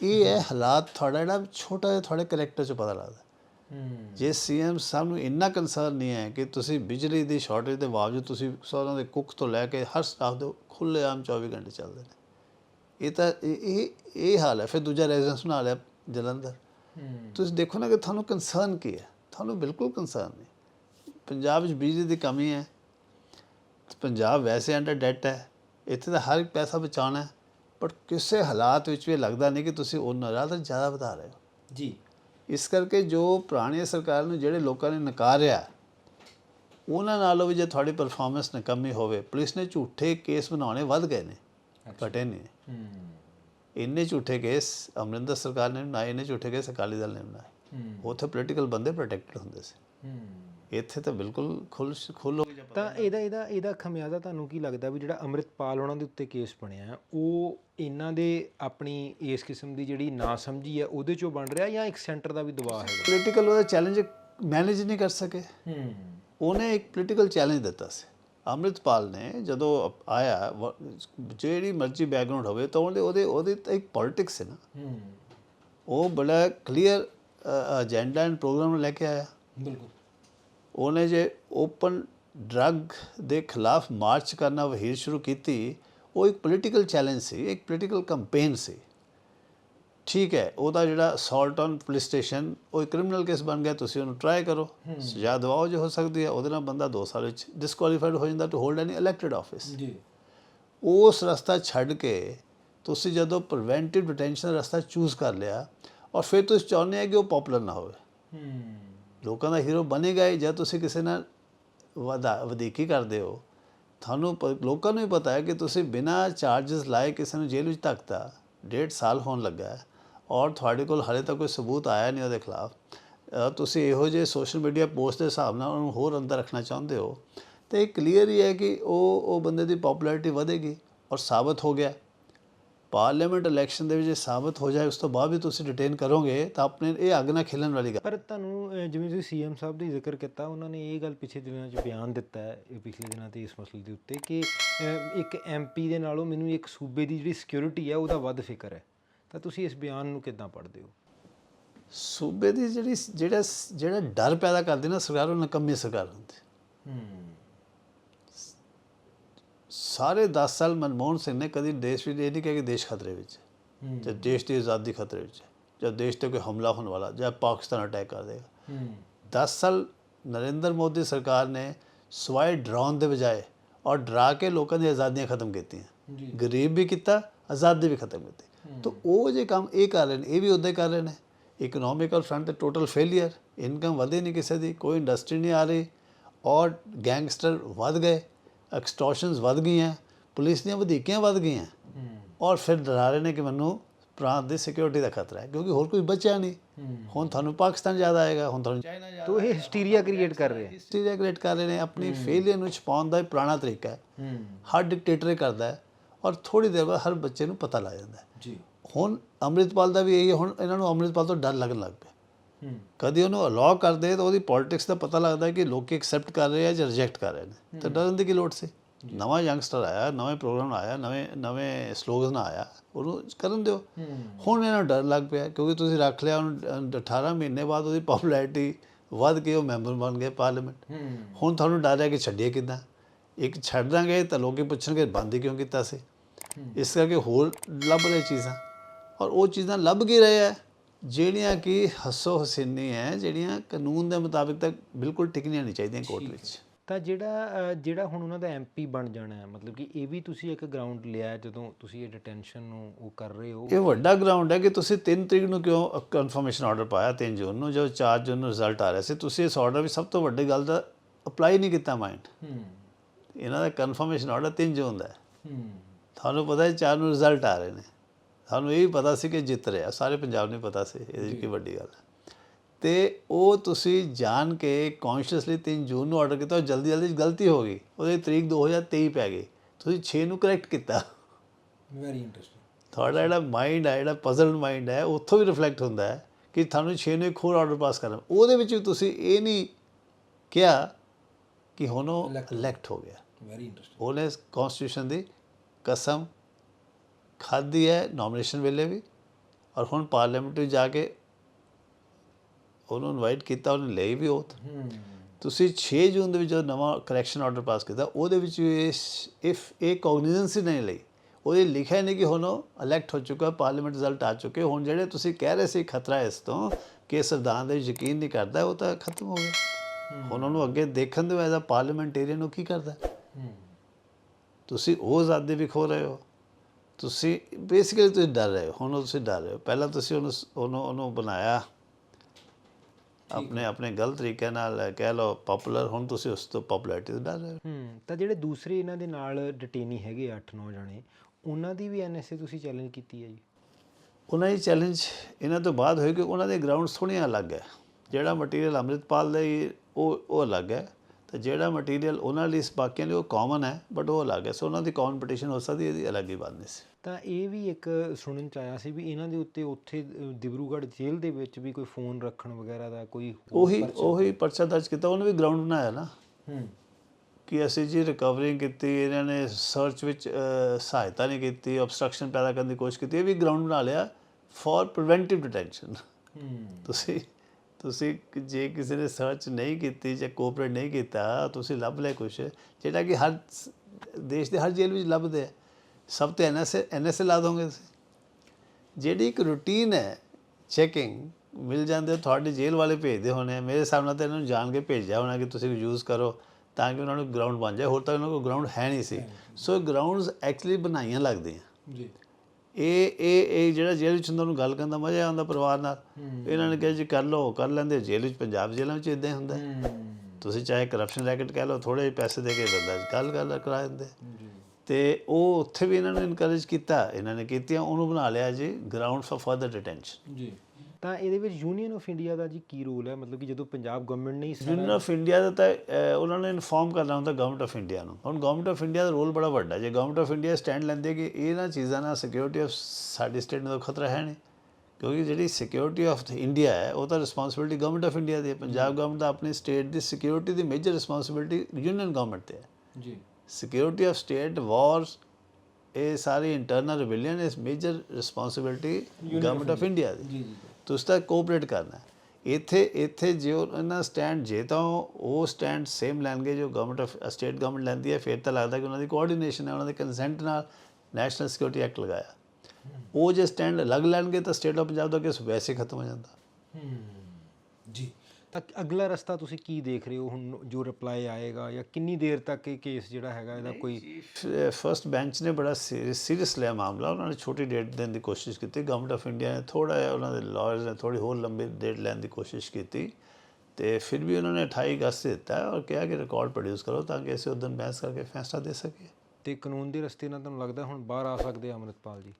ਇਹ ਹੈ। ਹਾਲਾਤ ਤੁਹਾਡਾ ਜਿਹੜਾ ਛੋਟਾ ਜਿਹਾ ਤੁਹਾਡੇ ਕਰੈਕਟਰ 'ਚ ਪਤਾ ਲੱਗਦਾ। ਹੂੰ। ਜੇ ਸੀਐਮ ਸਾਹਿਬ ਨੂੰ ਇੰਨਾ ਕੰਸਰਨ ਨਹੀਂ ਹੈ ਕਿ ਤੁਸੀਂ ਬਿਜਲੀ ਦੀ ਸ਼ਾਰਟੇਜ ਦੇ ਬਾਵਜੂਦ ਤੁਸੀਂ ਸਾਰਿਆਂ ਦੇ ਕੁੱਕ ਤੋਂ ਲੈ ਕੇ ਹਰ ਸਟਾਫ ਦੇ ਖੁੱਲੇ ਆਮ 24 ਘੰਟੇ ਚੱਲਦੇ ਨੇ। ਇਹ ਤਾਂ ਇਹ ਇਹ ਹਾਲ ਹੈ। ਫਿਰ ਦੂਜਾ ਰੈਜ਼ੀਡੈਂਸ ਬਣਾ ਲਿਆ ਜਲੰਧਰ। ਹੂੰ। ਤੁਸੀਂ ਦੇਖੋ ਨਾ ਕਿ ਤੁਹਾਨੂੰ ਕੰਸਰਨ ਕੀ ਹੈ? ਤੁਹਾਨੂੰ ਬਿਲਕੁਲ ਕੰਸਰਨ ਨਹੀਂ। ਪੰਜਾਬ ਵਿੱਚ ਬਿਜਲੀ ਦੀ ਕਮੀ ਹੈ ਪੰਜਾਬ ਵੈਸੇ ਅੰਡਰ ਡੈਟ ਹੈ ਇੱਥੇ ਤਾਂ ਹਰ ਇੱਕ ਪੈਸਾ ਬਚਾਉਣਾ ਹੈ ਪਰ ਕਿਸੇ ਹਾਲਾਤ ਵਿੱਚ ਵੀ ਲੱਗਦਾ ਨਹੀਂ ਕਿ ਤੁਸੀਂ ਉਹਨਾਂ ਰਾਤ ਜ਼ਿਆਦਾ ਵਧਾ ਰਹੇ ਹੋ। ਜੀ। ਇਸ ਕਰਕੇ ਜੋ ਪੁਰਾਣੀ ਸਰਕਾਰ ਨੂੰ ਜਿਹੜੇ ਲੋਕਾਂ ਨੇ ਨਕਾਰਿਆ ਉਹਨਾਂ ਨਾਲੋਂ ਵੀ ਜੇ ਤੁਹਾਡੀ ਪਰਫਾਰਮੈਂਸ ਨਿਕੰਮੀ ਹੋਵੇ ਪੁਲਿਸ ਨੇ ਝੂਠੇ ਕੇਸ ਬਣਾਉਣੇ ਵੱਧ ਗਏ ਨੇ ਘਟੇ ਨਹੀਂ ਇੰਨੇ ਝੂਠੇ ਕੇਸ ਅਮਰਿੰਦਰ ਸਰਕਾਰ ਨੇ ਬਣਾਏ ਇੰਨੇ ਝੂਠੇ ਕੇਸ ਅਕਾਲੀ ਦਲ ਨੇ ਬਣਾਏ। ਉੱਥੇ ਪੋਲੀਟੀਕਲ ਬੰਦੇ ਪ੍ਰੋਟੈਕਟਡ ਹੁੰਦੇ ਸੀ। ਇੱਥੇ ਤਾਂ ਬਿਲਕੁਲ ਖੁੱਲ ਖੁੱਲ ਹੋ ਗਿਆ ਤਾਂ ਇਹਦਾ ਇਹਦਾ ਇਹਦਾ ਖਮਿਆਜ਼ਾ ਤੁਹਾਨੂੰ ਕੀ ਲੱਗਦਾ ਵੀ ਜਿਹੜਾ ਅੰਮ੍ਰਿਤਪਾਲ ਉਹਨਾਂ ਦੇ ਉੱਤੇ ਕੇਸ ਬਣਿਆ ਉਹ ਇਹਨਾਂ ਦੇ ਆਪਣੀ ਇਸ ਕਿਸਮ ਦੀ ਜਿਹੜੀ ਨਾ ਸਮਝੀ ਹੈ ਉਹਦੇ ਚੋਂ ਬਣ ਰਿਹਾ ਜਾਂ ਇੱਕ ਸੈਂਟਰ ਦਾ ਵੀ ਦਬਾਅ ਹੈਗਾ? ਪੋਲੀਟੀਕਲ ਉਹਦਾ ਚੈਲੰਜ ਮੈਨੇਜ ਨਹੀਂ ਕਰ ਸਕੇ। ਹੂੰ। ਉਹਨੇ ਇੱਕ ਪੋਲੀਟੀਕਲ ਚੈਲੰਜ ਦਿੱਤਾ ਸੀ। ਅੰਮ੍ਰਿਤਪਾਲ ਨੇ ਜਦੋਂ ਆਇਆ ਜਿਹੜੀ ਮਰਜ਼ੀ ਬੈਕਗ੍ਰਾਉਂਡ ਹੋਵੇ ਤਾਂ ਉਹਦੇ ਉਹਦੇ ਉਹਦੇ ਤਾਂ ਇੱਕ ਪੋਲਿਟਿਕਸ ਹੈ ਨਾ। ਹੂੰ। ਉਹ ਬੜਾ ਕਲੀਅਰ ਏਜੰਡਾ ਐਂਡ ਪ੍ਰੋਗਰਾਮ ਲੈ ਕੇ ਆਇਆ। ਬਿਲਕੁਲ। ਉਹਨੇ ਜੇ ਓਪਨ ਡਰੱਗ ਦੇ ਖਿਲਾਫ ਮਾਰਚ ਕਰਨਾ ਵਹੀਰ ਸ਼ੁਰੂ ਕੀਤੀ ਉਹ ਇੱਕ ਪੋਲੀਟੀਕਲ ਚੈਲੰਜ ਸੀ ਇੱਕ ਪੋਲੀਟੀਕਲ ਕੈਂਪੇਨ ਸੀ। ਠੀਕ ਹੈ ਉਹਦਾ ਜਿਹੜਾ ਅਸੌਲਟ ਔਨ ਪੁਲਿਸ ਸਟੇਸ਼ਨ ਉਹ ਇੱਕ ਕ੍ਰਿਮੀਨਲ ਕੇਸ ਬਣ ਗਿਆ ਤੁਸੀਂ ਉਹਨੂੰ ਟਰਾਈ ਕਰੋ। ਸਜ਼ਾ ਦਿਵਾਓ ਜੋ ਹੋ ਸਕਦੀ ਹੈ ਉਹਦੇ ਨਾਲ ਬੰਦਾ 2 ਸਾਲ ਵਿੱਚ ਡਿਸਕੁਆਲੀਫਾਈਡ ਹੋ ਜਾਂਦਾ to hold any elected office ਜੀ। ਉਸ ਰਸਤਾ ਛੱਡ ਕੇ ਤੁਸੀਂ ਜਦੋਂ ਪ੍ਰੀਵੈਂਟਿਵ ਡਿਟੈਂਸ਼ਨ ਰਸਤਾ ਚੂਜ਼ ਕਰ ਲਿਆ ਔਰ ਫਿਰ ਤੁਸੀਂ ਚਾਹੁੰਦੇ ਆ ਕਿ ਉਹ ਪਪੂਲਰ ਨਾ ਹੋਵੇ। ਹੂੰ। ਲੋਕਾਂ ਦਾ ਹੀਰੋ ਬਣੇਗਾ ਹੀ ਜਦ ਤੁਸੀਂ ਕਿਸੇ ਨਾਲ ਵਧਾ- ਵਧੀਕੀ ਕਰਦੇ ਹੋ? ਤੁਹਾਨੂੰ ਪ- ਲੋਕਾਂ ਨੂੰ ਹੀ ਪਤਾ ਹੈ ਕਿ ਤੁਸੀਂ ਬਿਨਾਂ ਚਾਰजेस ਲਾਏ ਕਿਸੇ ਨੂੰ ਜੇਲ੍ਹ ਵਿੱਚ ਧੱਕਤਾ। ਡੇਢ ਸਾਲ ਹੋਣ ਲੱਗਾ ਹੈ ਔਰ ਤੁਹਾਡੇ ਕੋਲ ਹਲੇ ਤੱਕ ਕੋਈ ਸਬੂਤ ਆਇਆ ਨਹੀਂ ਉਹਦੇ ਖਿਲਾਫ। ਤੁਸੀਂ ਇਹੋ ਜਿਹੇ ਸੋਸ਼ਲ ਮੀਡੀਆ ਪੋਸਟ ਦੇ ਹਿਸਾਬ ਨਾਲ ਉਹਨੂੰ ਹੋਰ ਅੰਦਰ ਰੱਖਣਾ ਚਾਹੁੰਦੇ ਹੋ? ਤੇ ਇਹ ਕਲੀਅਰ ਹੀ ਹੈ ਕਿ ਉਹ ਉਹ ਬੰਦੇ ਦੀ ਪਪੂਲੈਰਿਟੀ ਵਧੇਗੀ ਔਰ ਸਾਬਤ ਹੋ ਗਿਆ। ਪਾਰਲੀਮੈਂਟ ਇਲੈਕਸ਼ਨ ਦੇ ਵਿੱਚ ਇਹ ਸਾਬਤ ਹੋ ਜਾਏ ਉਸ ਤੋਂ ਬਾਅਦ ਵੀ ਤੁਸੀਂ ਡਿਟੇਨ ਕਰੋਗੇ ਤਾਂ ਆਪਣੇ ਇਹ ਅੱਗ ਨਾਲ ਖਿਲਣ ਵਾਲੀ ਗੱਲ। ਪਰ ਤੁਹਾਨੂੰ ਜਿਵੇਂ ਤੁਸੀਂ ਸੀਐਮ ਸਾਹਿਬ ਦੀ ਜ਼ਿਕਰ ਕੀਤਾ ਉਹਨਾਂ ਨੇ ਇਹ ਗੱਲ ਪਿਛਲੇ ਦਿਨਾਂ 'ਚ ਬਿਆਨ ਦਿੱਤਾ ਹੈ ਇਹ ਪਿਛਲੇ ਦਿਨਾਂ ਤੇ ਇਸ ਮਸਲੇ ਦੇ ਉੱਤੇ ਕਿ ਇੱਕ ਐਮਪੀ ਦੇ ਨਾਲੋਂ ਮੈਨੂੰ ਇੱਕ ਸੂਬੇ ਦੀ ਜਿਹੜੀ ਸਿਕਿਉਰਿਟੀ ਹੈ ਉਹਦਾ ਵੱਧ ਫਿਕਰ ਹੈ। ਤਾਂ ਤੁਸੀਂ ਇਸ ਬਿਆਨ ਨੂੰ ਕਿੱਦਾਂ ਪੜ੍ਹਦੇ ਹੋ? ਸੂਬੇ ਦੀ ਜਿਹੜੀ ਜਿਹੜਾ ਜਿਹੜਾ ਡਰ ਪੈਦਾ ਕਰਦੀ ਨਾ ਸਰਕਾਰ ਉਹ ਨਕੰਮੀ ਸਰਕਾਰ ਹੁੰਦੀ। ਹੂੰ। ਸਾਰੇ 10 ਸਾਲ ਮਨਮੋਹਨ ਸਿੰਘ ਨੇ ਕਦੀ ਦੇਸ਼ ਵਿੱਚ ਇਹ ਨਹੀਂ ਕਿਹਾ ਕਿ ਦੇਸ਼ ਖਤਰੇ ਵਿੱਚ ਹੈ ਜਾਂ ਦੇਸ਼ ਦੀ ਆਜ਼ਾਦੀ ਖਤਰੇ ਵਿੱਚ ਹੈ ਜਾਂ ਦੇਸ਼ ਤੇ ਕੋਈ ਹਮਲਾ ਹੋਣ ਵਾਲਾ ਜਾਂ ਪਾਕਿਸਤਾਨ ਅਟੈਕ ਕਰ ਦੇਗਾ। ਹੂੰ। 10 ਸਾਲ ਨਰਿੰਦਰ ਮੋਦੀ ਸਰਕਾਰ ਨੇ ਸਵਾਏ ਡਰਾਉਣ ਦੇ ਬਜਾਏ ਔਰ ਡਰਾ ਕੇ ਲੋਕਾਂ ਦੀਆਂ ਆਜ਼ਾਦੀਆਂ ਖਤਮ ਕੀਤੀਆਂ। ਗਰੀਬ ਵੀ ਕੀਤਾ ਆਜ਼ਾਦੀ ਵੀ ਖਤਮ ਕੀਤੀ। ਤਾਂ ਉਹ ਜੇ ਕੰਮ ਇਹ ਕਰ ਰਹੇ ਨੇ ਇਹ ਵੀ ਉਦਾਂ ਕਰ ਰਹੇ ਨੇ। ਇਕਨੋਮਿਕਲ ਫਰੰਟ ਤੇ ਟੋਟਲ ਫੇਲਿਅਰ ਇਨਕਮ ਵਧੇ ਨਹੀਂ ਕਿਸੇ ਦੀ ਕੋਈ ਇੰਡਸਟਰੀ ਨਹੀਂ ਆ ਰਹੀ। ਔਰ ਗੈਂਗਸਟਰ ਵੱਧ ਗਏ। ਐਕਸਟੋਰਸ਼ਨਸ ਵੱਧ ਗਈਆਂ ਪੁਲਿਸ ਦੀਆਂ ਵਧੇਕੀਆਂ ਵੱਧ ਗਈਆਂ ਔਰ ਫਿਰ ਡਰਾ ਰਹੇ ਨੇ ਕਿ ਮੈਨੂੰ ਪ੍ਰਾਂਤ ਦੀ ਸਿਕਿਉਰਿਟੀ ਦਾ ਖਤਰਾ ਹੈ ਕਿਉਂਕਿ ਹੋਰ ਕੋਈ ਬਚਿਆ ਨਹੀਂ। ਹੁਣ ਤੁਹਾਨੂੰ ਪਾਕਿਸਤਾਨ ਜ਼ਿਆਦਾ ਆਏਗਾ ਹੁਣ ਤੁਹਾਨੂੰ ਚਾਈਨਾ ਜ਼ਿਆਦਾ ਤੋ ਇਹ ਹਿਸਟੀਰੀਆ ਕ੍ਰੀਏਟ ਕਰ ਰਿਹਾ। ਹੈ ਹਿਸਟਰੀ ਰੈਗੂਲੇਟ ਕਰ ਰਹੇ ਨੇ ਆਪਣੀ ਫੇਲਿਅਰ ਨੂੰ ਛੁਪਾਉਣ ਦਾ ਇਹ ਪੁਰਾਣਾ ਤਰੀਕਾ ਹੈ। ਹਰ ਡਿਕਟੇਟਰ ਇਹ ਕਰਦਾ ਹੈ ਔਰ ਥੋੜੀ ਦੇਰ ਬਾਅਦ ਹਰ ਬੱਚੇ ਨੂੰ ਪਤਾ ਲੱਗ ਜਾਂਦਾ ਹੈ। ਜੀ। ਹੁਣ ਅੰਮ੍ਰਿਤਪਾਲ ਦਾ ਵੀ ਇਹੀ ਹੈ ਹੁਣ ਇਹਨਾਂ ਨੂੰ ਅੰਮ੍ਰਿਤਪਾਲ ਤੋਂ ਡਰ ਲੱਗਣ ਲੱਗ ਪਿਆ। ਕਦੀ ਉਹਨੂੰ ਅਲਾਉ ਕਰਦੇ ਤਾਂ ਉਹਦੀ ਪੋਲਿਟਿਕਸ ਦਾ ਪਤਾ ਲੱਗਦਾ ਕਿ ਲੋਕੀ ਐਕਸੈਪਟ ਕਰ ਰਹੇ ਆ ਜਾਂ ਰਿਜੈਕਟ ਕਰ ਰਹੇ ਨੇ। ਤਾਂ ਡਰਨ ਦੀ ਕੀ ਲੋੜ ਸੀ? ਨਵਾਂ ਯੰਗਸਟਰ ਆਇਆ ਨਵੇਂ ਪ੍ਰੋਗਰਾਮ ਆਇਆ ਨਵੇਂ ਨਵੇਂ ਸਲੋਗਨ ਆਇਆ ਉਹਨੂੰ ਕਰਨ ਦਿਓ। ਹੁਣ ਇਹਨਾਂ ਨੂੰ ਡਰ ਲੱਗ ਪਿਆ ਕਿਉਂਕਿ ਤੁਸੀਂ ਰੱਖ ਲਿਆ ਉਹਨੂੰ ਅ, 18 ਮਹੀਨੇ ਬਾਅਦ ਉਹਦੀ ਪਪੂਲੈਰਿਟੀ ਵੱਧ ਕੇ ਉਹ ਮੈਂਬਰ ਬਣ ਗਏ ਪਾਰਲੀਮੈਂਟ ਹੁਣ ਤੁਹਾਨੂੰ ਡਰ ਹੈ ਕਿ ਛੱਡੀਏ ਕਿੱਦਾਂ? ਇੱਕ ਛੱਡ ਦਾਂਗੇ ਤਾਂ ਲੋਕੀ ਪੁੱਛਣਗੇ ਬੰਦ ਹੀ ਕਿਉਂ ਕੀਤਾ ਸੀ? ਇਸ ਕਰਕੇ ਹੋਰ ਲੱਭ ਰਹੇ ਚੀਜ਼ਾਂ। ਔਰ ਉਹ ਚੀਜ਼ਾਂ ਲੱਭ ਕੀ ਰਹੇ ਆ? ਜਿਹੜੀਆਂ ਕਿ ਹੱਸੋ ਹਸੀਨੀ ਹੈ ਜਿਹੜੀਆਂ ਕਾਨੂੰਨ ਦੇ ਮੁਤਾਬਿਕ ਤਾਂ ਬਿਲਕੁਲ ਟਿਕਣੀਆਂ ਨਹੀਂ ਚਾਹੀਦੀਆਂ ਕੋਰਟ ਵਿੱਚ। ਤਾਂ ਜਿਹੜਾ ਜਿਹੜਾ ਹੁਣ ਉਹਨਾਂ ਦਾ ਐਮਪੀ ਬਣ ਜਾਣਾ ਹੈ ਮਤਲਬ ਕਿ ਇਹ ਵੀ ਤੁਸੀਂ ਇੱਕ ਗਰਾਊਂਡ ਲਿਆ ਜਦੋਂ ਤੁਸੀਂ ਇਹ ਡਿਟੈਂਸ਼ਨ ਨੂੰ ਉਹ ਕਰ ਰਹੇ ਹੋ। ਇਹ ਵੱਡਾ ਗਰਾਊਂਡ ਹੈ ਕਿ ਤੁਸੀਂ 3 ਤਰੀਕ ਨੂੰ ਕਿਉਂ ਕਨਫਰਮੇਸ਼ਨ ਆਰਡਰ ਪਾਇਆ 3 ਜੂਨ ਨੂੰ? ਜਦੋਂ 4 ਜੂਨ ਨੂੰ ਰਿਜ਼ਲਟ ਆ ਰਿਹਾ ਸੀ ਤੁਸੀਂ ਇਸ ਆਰਡਰ ਵਿੱਚ ਸਭ ਤੋਂ ਵੱਡੀ ਗੱਲ ਦਾ ਅਪਲਾਈ ਨਹੀਂ ਕੀਤਾ ਮਾਈਂਡ ਹੂੰ। ਇਹਨਾਂ ਦਾ ਕਨਫਰਮੇਸ਼ਨ ਆਰਡਰ 3 ਜੂਨ ਦਾ ਹੂੰ। ਤੁਹਾਨੂੰ ਪਤਾ ਹੈ 4 ਨੂੰ ਰਿਜ਼ਲਟ ਆ ਰਹੇ ਨੇ। ਸਾਨੂੰ ਇਹ ਵੀ ਪਤਾ ਸੀ ਕਿ ਜਿੱਤ ਰਿਹਾ ਸਾਰੇ ਪੰਜਾਬ ਨੂੰ ਪਤਾ ਸੀ ਇਹਦੇ ਕੀ ਵੱਡੀ ਗੱਲ ਹੈ। ਤੇ ਉਹ ਤੁਸੀਂ ਜਾਣ ਕੇ ਕੌਨਸ਼ੀਅਸਲੀ 3 ਜੂਨ ਨੂੰ ਆਰਡਰ ਕੀਤਾ ਜਲਦੀ ਜਲਦੀ ਗਲਤੀ ਹੋ ਗਈ। ਉਹਦੀ ਤਰੀਕ 2023 ਪੈ ਗਈ। ਤੁਸੀਂ 6 ਨੂੰ ਕਰੈਕਟ ਕੀਤਾ। ਵੈਰੀ ਇੰਟਰਸਟਿੰਗ ਤੁਹਾਡਾ ਜਿਹੜਾ ਮਾਈਂਡ ਹੈ ਜਿਹੜਾ ਪਜ਼ਲਡ ਮਾਈਂਡ ਹੈ ਉੱਥੋਂ ਵੀ ਰਿਫਲੈਕਟ ਹੁੰਦਾ ਹੈ ਕਿ ਤੁਹਾਨੂੰ 6 ਨੂੰ ਇੱਕ ਹੋਰ ਆਰਡਰ ਪਾਸ ਕਰਨਾ। ਉਹਦੇ ਵਿੱਚ ਵੀ ਤੁਸੀਂ ਇਹ ਨਹੀਂ ਕਿਹਾ ਕਿ ਹੁਣ ਉਹ ਇਲੈਕਟ ਹੋ ਗਿਆ। ਵੈਰੀ ਇੰਟਰਸਟਿੰਗ ਉਹਨੇ ਕਨਸਟੀਟਿਊਸ਼ਨ ਦੀ ਕਸਮ ਖਾਧੀ ਹੈ ਨੋਮੀਨੇਸ਼ਨ ਵੇਲੇ ਵੀ ਔਰ ਹੁਣ ਪਾਰਲੀਮੈਂਟ ਵਿੱਚ ਜਾ ਕੇ ਉਹਨੂੰ ਇਨਵਾਈਟ ਕੀਤਾ ਉਹਨੇ ਲਈ ਵੀ oath ਹੂੰ ਤੁਸੀਂ 6 ਜੂਨ ਦੇ ਵਿੱਚ ਜਦੋਂ ਨਵਾਂ ਕਰੈਕਸ਼ਨ ਆਰਡਰ ਪਾਸ ਕੀਤਾ ਉਹਦੇ ਵਿੱਚ ਇਫ ਇਹ ਕੋਗਨੀਜ਼ੈਂਸ ਹੀ ਨਹੀਂ ਲਈ ਉਹਦੇ ਲਿਖਿਆ ਨਹੀਂ ਕਿ ਹੁਣ ਉਹ ਇਲੈਕਟ ਹੋ ਚੁੱਕਾ ਪਾਰਲੀਮੈਂਟ ਰਿਜ਼ਲਟ ਆ ਚੁੱਕੇ ਹੁਣ ਜਿਹੜੇ ਤੁਸੀਂ ਕਹਿ ਰਹੇ ਸੀ ਖਤਰਾ ਇਸ ਤੋਂ ਕਿ ਸੰਵਿਧਾਨ ਦੇ ਯਕੀਨ ਨਹੀਂ ਕਰਦਾ ਉਹ ਤਾਂ ਖਤਮ ਹੋ ਗਿਆ ਹੁਣ ਉਹਨੂੰ ਅੱਗੇ ਦੇਖਣ ਦੇ ਐਜ਼ ਅ ਪਾਰਲੀਮੈਂਟੇਰੀਅਨ ਉਹ ਕੀ ਕਰਦਾ ਤੁਸੀਂ ਉਹ ਆਜ਼ਾਦੀ ਵੀ ਖੋ ਰਹੇ ਹੋ ਤੁਸੀਂ ਬੇਸਿਕਲੀ ਤੁਸੀਂ ਡਰ ਰਹੇ ਹੋ ਹੁਣ ਤੁਸੀਂ ਡਰ ਰਹੇ ਹੋ। ਪਹਿਲਾਂ ਤੁਸੀਂ ਉਹਨੂੰ ਉਹਨੂੰ ਉਹਨੂੰ ਬਣਾਇਆ। ਆਪਣੇ ਆਪਣੇ ਗਲਤ ਤਰੀਕੇ ਨਾਲ ਕਹਿ ਲਓ ਪਪੂਲਰ ਹੁਣ ਤੁਸੀਂ ਉਸ ਤੋਂ ਪਪੂਲੈਰਿਟੀ ਤੋਂ ਡਰ ਰਹੇ ਹੋ। ਹੂੰ ਤਾਂ ਜਿਹੜੇ ਦੂਸਰੇ ਇਹਨਾਂ ਦੇ ਨਾਲ ਡਿਟੇਨੀ ਹੈਗੇ 8-9 ਜਣੇ ਉਹਨਾਂ ਦੀ ਵੀ ਐਨਐਸਏ ਤੁਸੀਂ ਚੈਲੰਜ ਕੀਤੀ ਹੈ ਜੀ? ਉਹਨਾਂ ਦੀ ਚੈਲੰਜ ਇਹਨਾਂ ਤੋਂ ਬਾਅਦ ਹੋਈ ਕਿ ਉਹਨਾਂ ਦੇ ਗਰਾਊਂਡਸ ਥੋੜ੍ਹੀਆਂ ਅਲੱਗ ਹੈ। ਜਿਹੜਾ ਮਟੀਰੀਅਲ ਅੰਮ੍ਰਿਤਪਾਲ ਦਾ ਉਹ ਉਹ ਅਲੱਗ ਹੈ। ਤੇ ਜਿਹੜਾ ਮਟੀਰੀਅਲ ਉਹਨਾਂ ਲਈ ਬਾਕੀਆਂ ਲਈ ਉਹ ਕਾਮਨ ਹੈ ਬਟ ਉਹ ਅਲੱਗ ਹੈ। ਸੋ ਉਹਨਾਂ ਦੀ ਕੰਪੀਟੀਸ਼ਨ ਹੋ ਸਕਦੀ ਇਹਦੀ ਅਲੱਗ ਹੀ ਬਾਤ ਨਹੀਂ ਸੀ। ਤਾਂ ਇਹ ਵੀ ਇੱਕ ਸੁਣਨ ਚ ਆਇਆ ਸੀ ਵੀ ਇਹਨਾਂ ਦੇ ਉੱਤੇ ਉੱਥੇ ਦਿਬਰੂਗੜ੍ਹ ਜੇਲ੍ਹ ਦੇ ਵਿੱਚ ਵੀ ਕੋਈ ਫੋਨ ਰੱਖਣ ਵਗੈਰਾ ਦਾ ਕੋਈ ਉਹੀ ਉਹੀ ਪਰਚਾ ਦਰਜ ਕੀਤਾ ਉਹਨੇ ਵੀ ਗਰਾਊਂਡ ਬਣਾਇਆ ਨਾ। ਹੂੰ। ਕਿ ਅਸੀਂ ਜੀ ਰਿਕਵਰਿੰਗ ਕੀਤੀ ਇਹਨਾਂ ਨੇ ਸਰਚ ਵਿੱਚ ਸਹਾਇਤਾ ਨਹੀਂ ਕੀਤੀ ਆਬਸਟਰਕਸ਼ਨ ਪੈਦਾ ਕਰਨ ਦੀ ਕੋਸ਼ਿਸ਼ ਕੀਤੀ ਇਹ ਵੀ ਗਰਾਊਂਡ ਬਣਾ ਲਿਆ ਫॉर ਪ੍ਰੀਵੈਂਟਿਵ ਡਿਟੈਂਸ਼ਨ ਹੂੰ। ਤੁਸੀਂ ਤੁਸੀਂ ਜੇ ਕਿਸੇ ਨੇ ਸਰਚ ਨਹੀਂ ਕੀਤੀ ਜਾਂ ਕੋਆਪਰੇਟ ਨਹੀਂ ਕੀਤਾ ਤੁਸੀਂ ਲੱਭ ਲਿਆ ਕੁਛ ਜਿਹੜਾ ਕਿ ਹਰ ਦੇਸ਼ ਦੇ ਹਰ ਜੇਲ੍ਹ ਵਿੱਚ ਲੱਭਦੇ ਆ। ਸਭ ਤੇ ਐਨਐਸਏ ਐਨਐਸਏ ਲਾ ਦੋਗੇ ਤੁਸੀਂ। ਜਿਹੜੀ ਇੱਕ ਰੂਟੀਨ ਹੈ ਚੈਕਿੰਗ ਮਿਲ ਜਾਂਦੇ ਹੋ, ਤੁਹਾਡੇ ਜੇਲ੍ਹ ਵਾਲੇ ਭੇਜਦੇ ਹੋਣੇ। ਮੇਰੇ ਹਿਸਾਬ ਨਾਲ ਤਾਂ ਇਹਨਾਂ ਨੂੰ ਜਾਣ ਕੇ ਭੇਜਿਆ ਹੋਣਾ ਕਿ ਤੁਸੀਂ ਯੂਜ਼ ਕਰੋ ਤਾਂ ਕਿ ਉਹਨਾਂ ਨੂੰ ਗਰਾਊਂਡ ਬਣ ਜਾਏ। ਹੋਰ ਤਾਂ ਉਹਨਾਂ ਕੋਲ ਗਰਾਊਂਡ ਹੈ ਨਹੀਂ ਸੀ। ਸੋ ਗਰਾਊਂਡਸ ਐਕਚੁਅਲੀ ਬਣਾਈਆਂ ਲੱਗਦੀਆਂ। ਜੀ। ਇਹ ਇਹ ਇਹ ਜਿਹੜਾ ਜੇਲ੍ਹ ਵਿੱਚ ਹੁੰਦਾ ਉਹਨੂੰ ਗੱਲ ਕਰਨ ਦਾ ਮਜ਼ਾ ਆਉਂਦਾ ਪਰਿਵਾਰ ਨਾਲ। ਇਹਨਾਂ ਨੇ ਕਿਹਾ ਜੀ ਕਰ ਲਓ ਕਰ ਲੈਂਦੇ ਜੇਲ੍ਹ ਵਿੱਚ ਪੰਜਾਬ ਜੇਲ੍ਹਾਂ ਵਿੱਚ ਇਦਾਂ ਹੁੰਦਾ ਤੁਸੀਂ ਚਾਹੇ ਕਰਪਸ਼ਨ ਰੈਕਟ ਕਹਿ ਲਓ ਥੋੜੇ ਪੈਸੇ ਦੇ ਕੇ ਬੰਦਾ ਗੱਲ ਗੱਲ ਕਰਾ ਦਿੰਦੇ ਤੇ ਉਹ ਉੱਥੇ ਵੀ ਇਹਨਾਂ ਨੇ ਇਨਕਰੇਜ ਕੀਤਾ ਇਹਨਾਂ ਨੇ ਕੀਤੀਆਂ ਉਹਨੂੰ ਬਣਾ ਲਿਆ ਜੀ ਗਰਾਊਂਡ ਫॉर ਫਰਦਰ ਡਿਟੈਂਸ਼ਨ ਜੀ। ਤਾਂ ਇਹਦੇ ਵਿੱਚ ਯੂਨੀਅਨ ਆਫ ਇੰਡੀਆ ਦਾ ਜੀ ਕੀ ਰੋਲ ਹੈ? ਮਤਲਬ ਕਿ ਜਦੋਂ ਪੰਜਾਬ ਗਵਰਨਮੈਂਟ ਨੇ ਯੂਨੀਅਨ ਆਫ ਇੰਡੀਆ ਦਾ ਤਾਂ ਉਹਨਾਂ ਨੇ ਇਨਫੋਰਮ ਕਰਨਾ ਹੁੰਦਾ ਗਵਰਨਮੈਂਟ ਆਫ ਇੰਡੀਆ ਨੂੰ। ਹੁਣ ਗਵਰਨਮੈਂਟ ਆਫ ਇੰਡੀਆ ਦਾ ਰੋਲ ਬੜਾ ਵੱਡਾ ਜੇ ਗਵਰਨਮੈਂਟ ਆਫ ਇੰਡੀਆ ਸਟੈਂਡ ਲੈਂਦੇ ਕਿ ਇਹਨਾਂ ਚੀਜ਼ਾਂ ਨਾਲ ਸਿਕਿਉਰਿਟੀ ਆਫ ਸਾਡੀ ਸਟੇਟ ਨੂੰ ਖਤਰਾ ਹੈ ਨਹੀਂ। ਕਿਉਂਕਿ ਜਿਹੜੀ ਸਿਕਿਉਰਿਟੀ ਆਫ ਇੰਡੀਆ ਹੈ ਉਹ ਤਾਂ ਰਿਸਪਾਂਸਿਬਿਲਿਟੀ ਗਵਰਨਮੈਂਟ ਆਫ ਇੰਡੀਆ ਦੀ ਹੈ। ਪੰਜਾਬ ਗਵਰਨਮੈਂਟ ਦਾ ਆਪਣੀ ਸਟੇਟ ਦੀ ਸਿਕਿਉਰਿਟੀ ਦੀ ਮੇਜਰ ਰਿਸਪਾਂਸਿਬਿਲਿਟੀ ਯੂਨੀਅਨ ਗਵਰਨਮੈਂਟ ਤੇ ਹੈ। ਜੀ। ਸਿਕਿਉਰਿਟੀ ਆਫ ਸਟੇਟ ਵਾਰਸ ਇਹ ਸਾਰੀ ਇੰਟਰਨਲ ਰਿਬੇਲੀਅਨ ਇਸ major responsibility government of India ਦੀ। ਜੀ ਜੀ। ਤੁਸੀਂ ਤਾਂ ਕੋਆਪਰੇਟ ਕਰਨਾ। ਇੱਥੇ ਇੱਥੇ ਜੇ ਉਹ ਇਹਨਾਂ ਸਟੈਂਡ ਜੇ ਤਾਂ ਉਹ ਸਟੈਂਡ ਸੇਮ ਲੈਣਗੇ ਜੋ ਗਵਰਨਮੈਂਟ ਆਫ ਸਟੇਟ ਗਵਰਨਮੈਂਟ ਲੈਂਦੀ ਹੈ ਫਿਰ ਤਾਂ ਲੱਗਦਾ ਕਿ ਉਹਨਾਂ ਦੀ ਕੋਆਰਡੀਨੇਸ਼ਨ ਹੈ ਉਹਨਾਂ ਦੇ ਕੰਸੈਂਟ ਨਾਲ ਨੈਸ਼ਨਲ ਸਿਕਿਉਰਿਟੀ ਐਕਟ ਲਗਾਇਆ। ਉਹ ਜੇ ਸਟੈਂਡ ਅਲੱਗ ਲੈਣਗੇ ਤਾਂ ਸਟੇਟ ਆਫ ਪੰਜਾਬ ਦਾ ਕੇਸ ਵੈਸੇ ਖਤਮ ਹੋ ਜਾਂਦਾ। ਤਾਂ ਅਗਲਾ ਰਸਤਾ ਤੁਸੀਂ ਕੀ ਦੇਖ ਰਹੇ ਹੋ? ਹੁਣ ਜੋ ਰਿਪਲਾਈ ਆਏਗਾ ਜਾਂ ਕਿੰਨੀ ਦੇਰ ਤੱਕ ਇਹ ਕੇਸ ਜਿਹੜਾ ਹੈਗਾ ਇਹਦਾ ਕੋਈ ਫਰਸਟ ਬੈਂਚ ਨੇ ਬੜਾ ਸੀਰੀਅਸ ਲਿਆ ਮਾਮਲਾ। ਉਹਨਾਂ ਨੇ ਛੋਟੀ ਡੇਟ ਦੇਣ ਦੀ ਕੋਸ਼ਿਸ਼ ਕੀਤੀ। ਗਵਰਨਮੈਂਟ ਆਫ ਇੰਡੀਆ ਨੇ ਥੋੜਾ ਜਿਹਾ ਉਹਨਾਂ ਦੇ ਲਾਇਰਸ ਨੇ ਥੋੜੀ ਹੋਰ ਲੰਬੀ ਡੇਟ ਲੈਣ ਦੀ ਕੋਸ਼ਿਸ਼ ਕੀਤੀ। ਤੇ ਫਿਰ ਵੀ ਉਹਨਾਂ ਨੇ 28 ਅਗਸਤ ਦਿੱਤਾ ਔਰ ਕਿਹਾ ਕਿ ਰਿਕਾਰਡ ਪ੍ਰੋਡਿਊਸ ਕਰੋ ਤਾਂ ਕਿ ਅਸੀਂ ਉਦੋਂ ਬਹਿਸ ਕਰਕੇ ਫੈਸਲਾ ਦੇ ਸਕੀਏ। ਤੇ ਕਾਨੂੰਨ ਦੇ ਰਸਤੇ ਨਾਲ ਤੁਹਾਨੂੰ ਲੱਗਦਾ ਹੁਣ ਬਾਹਰ ਆ ਸਕਦੇ ਆ ਅਮਰਿਤਪਾਲ ਜੀ?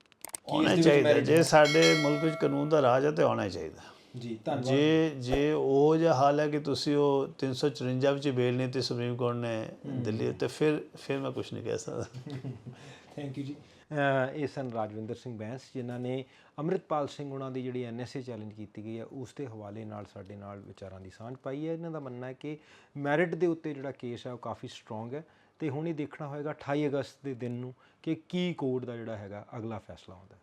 ਆਉਣਾ ਚਾਹੀਦਾ ਜੇ ਸਾਡੇ ਮੁਲਕ ਵਿੱਚ ਕਾਨੂੰਨ ਦਾ ਰਾਜ ਹੈ ਤੇ ਆਉਣਾ ਚਾਹੀਦਾ। ਜੀ ਜੇ ਜੇ ਉਹ ਜਿਹਾ ਹਾਲ ਹੈ ਕਿ ਤੁਸੀਂ ਉਹ 354 ਵਿੱਚ ਬੇਲ ਨਹੀਂ ਤੇ ਸੁਪਰੀਮ ਕੋਰਟ ਨੇ ਦਿੱਲੀ ਤੇ ਫਿਰ ਫਿਰ ਮੈਂ ਕੁਝ ਨਹੀਂ ਕਹਿ ਸਕਦਾ। ਥੈਂਕ ਯੂ ਜੀ। ਇਹ ਸਨ ਰਾਜਵਿੰਦਰ ਸਿੰਘ ਬੈਂਸ ਜਿਨ੍ਹਾਂ ਨੇ ਅੰਮ੍ਰਿਤਪਾਲ ਸਿੰਘ ਉਹਨਾਂ ਦੀ ਜਿਹੜੀ ਐਨਐਸਏ ਚੈਲੰਜ ਕੀਤੀ ਗਈ ਹੈ ਉਸ ਦੇ ਹਵਾਲੇ ਨਾਲ ਸਾਡੇ ਨਾਲ ਵਿਚਾਰਾਂ ਦੀ ਸਾਂਝ ਪਾਈ ਹੈ। ਇਹਨਾਂ ਦਾ ਮੰਨਣਾ ਹੈ ਕਿ ਮੈਰਿਟ ਦੇ ਉੱਤੇ ਜਿਹੜਾ ਕੇਸ ਹੈ ਉਹ ਕਾਫੀ ਸਟਰੋਂਗ ਹੈ ਤੇ ਹੁਣ ਇਹ ਦੇਖਣਾ ਹੋਏਗਾ 28 ਅਗਸਤ ਦੇ ਦਿਨ ਨੂੰ ਕਿ ਕੀ ਕੋਰਟ ਦਾ ਜਿਹੜਾ ਹੈਗਾ ਅਗਲਾ ਫੈਸਲਾ ਆਉਂਦਾ ਹੈ।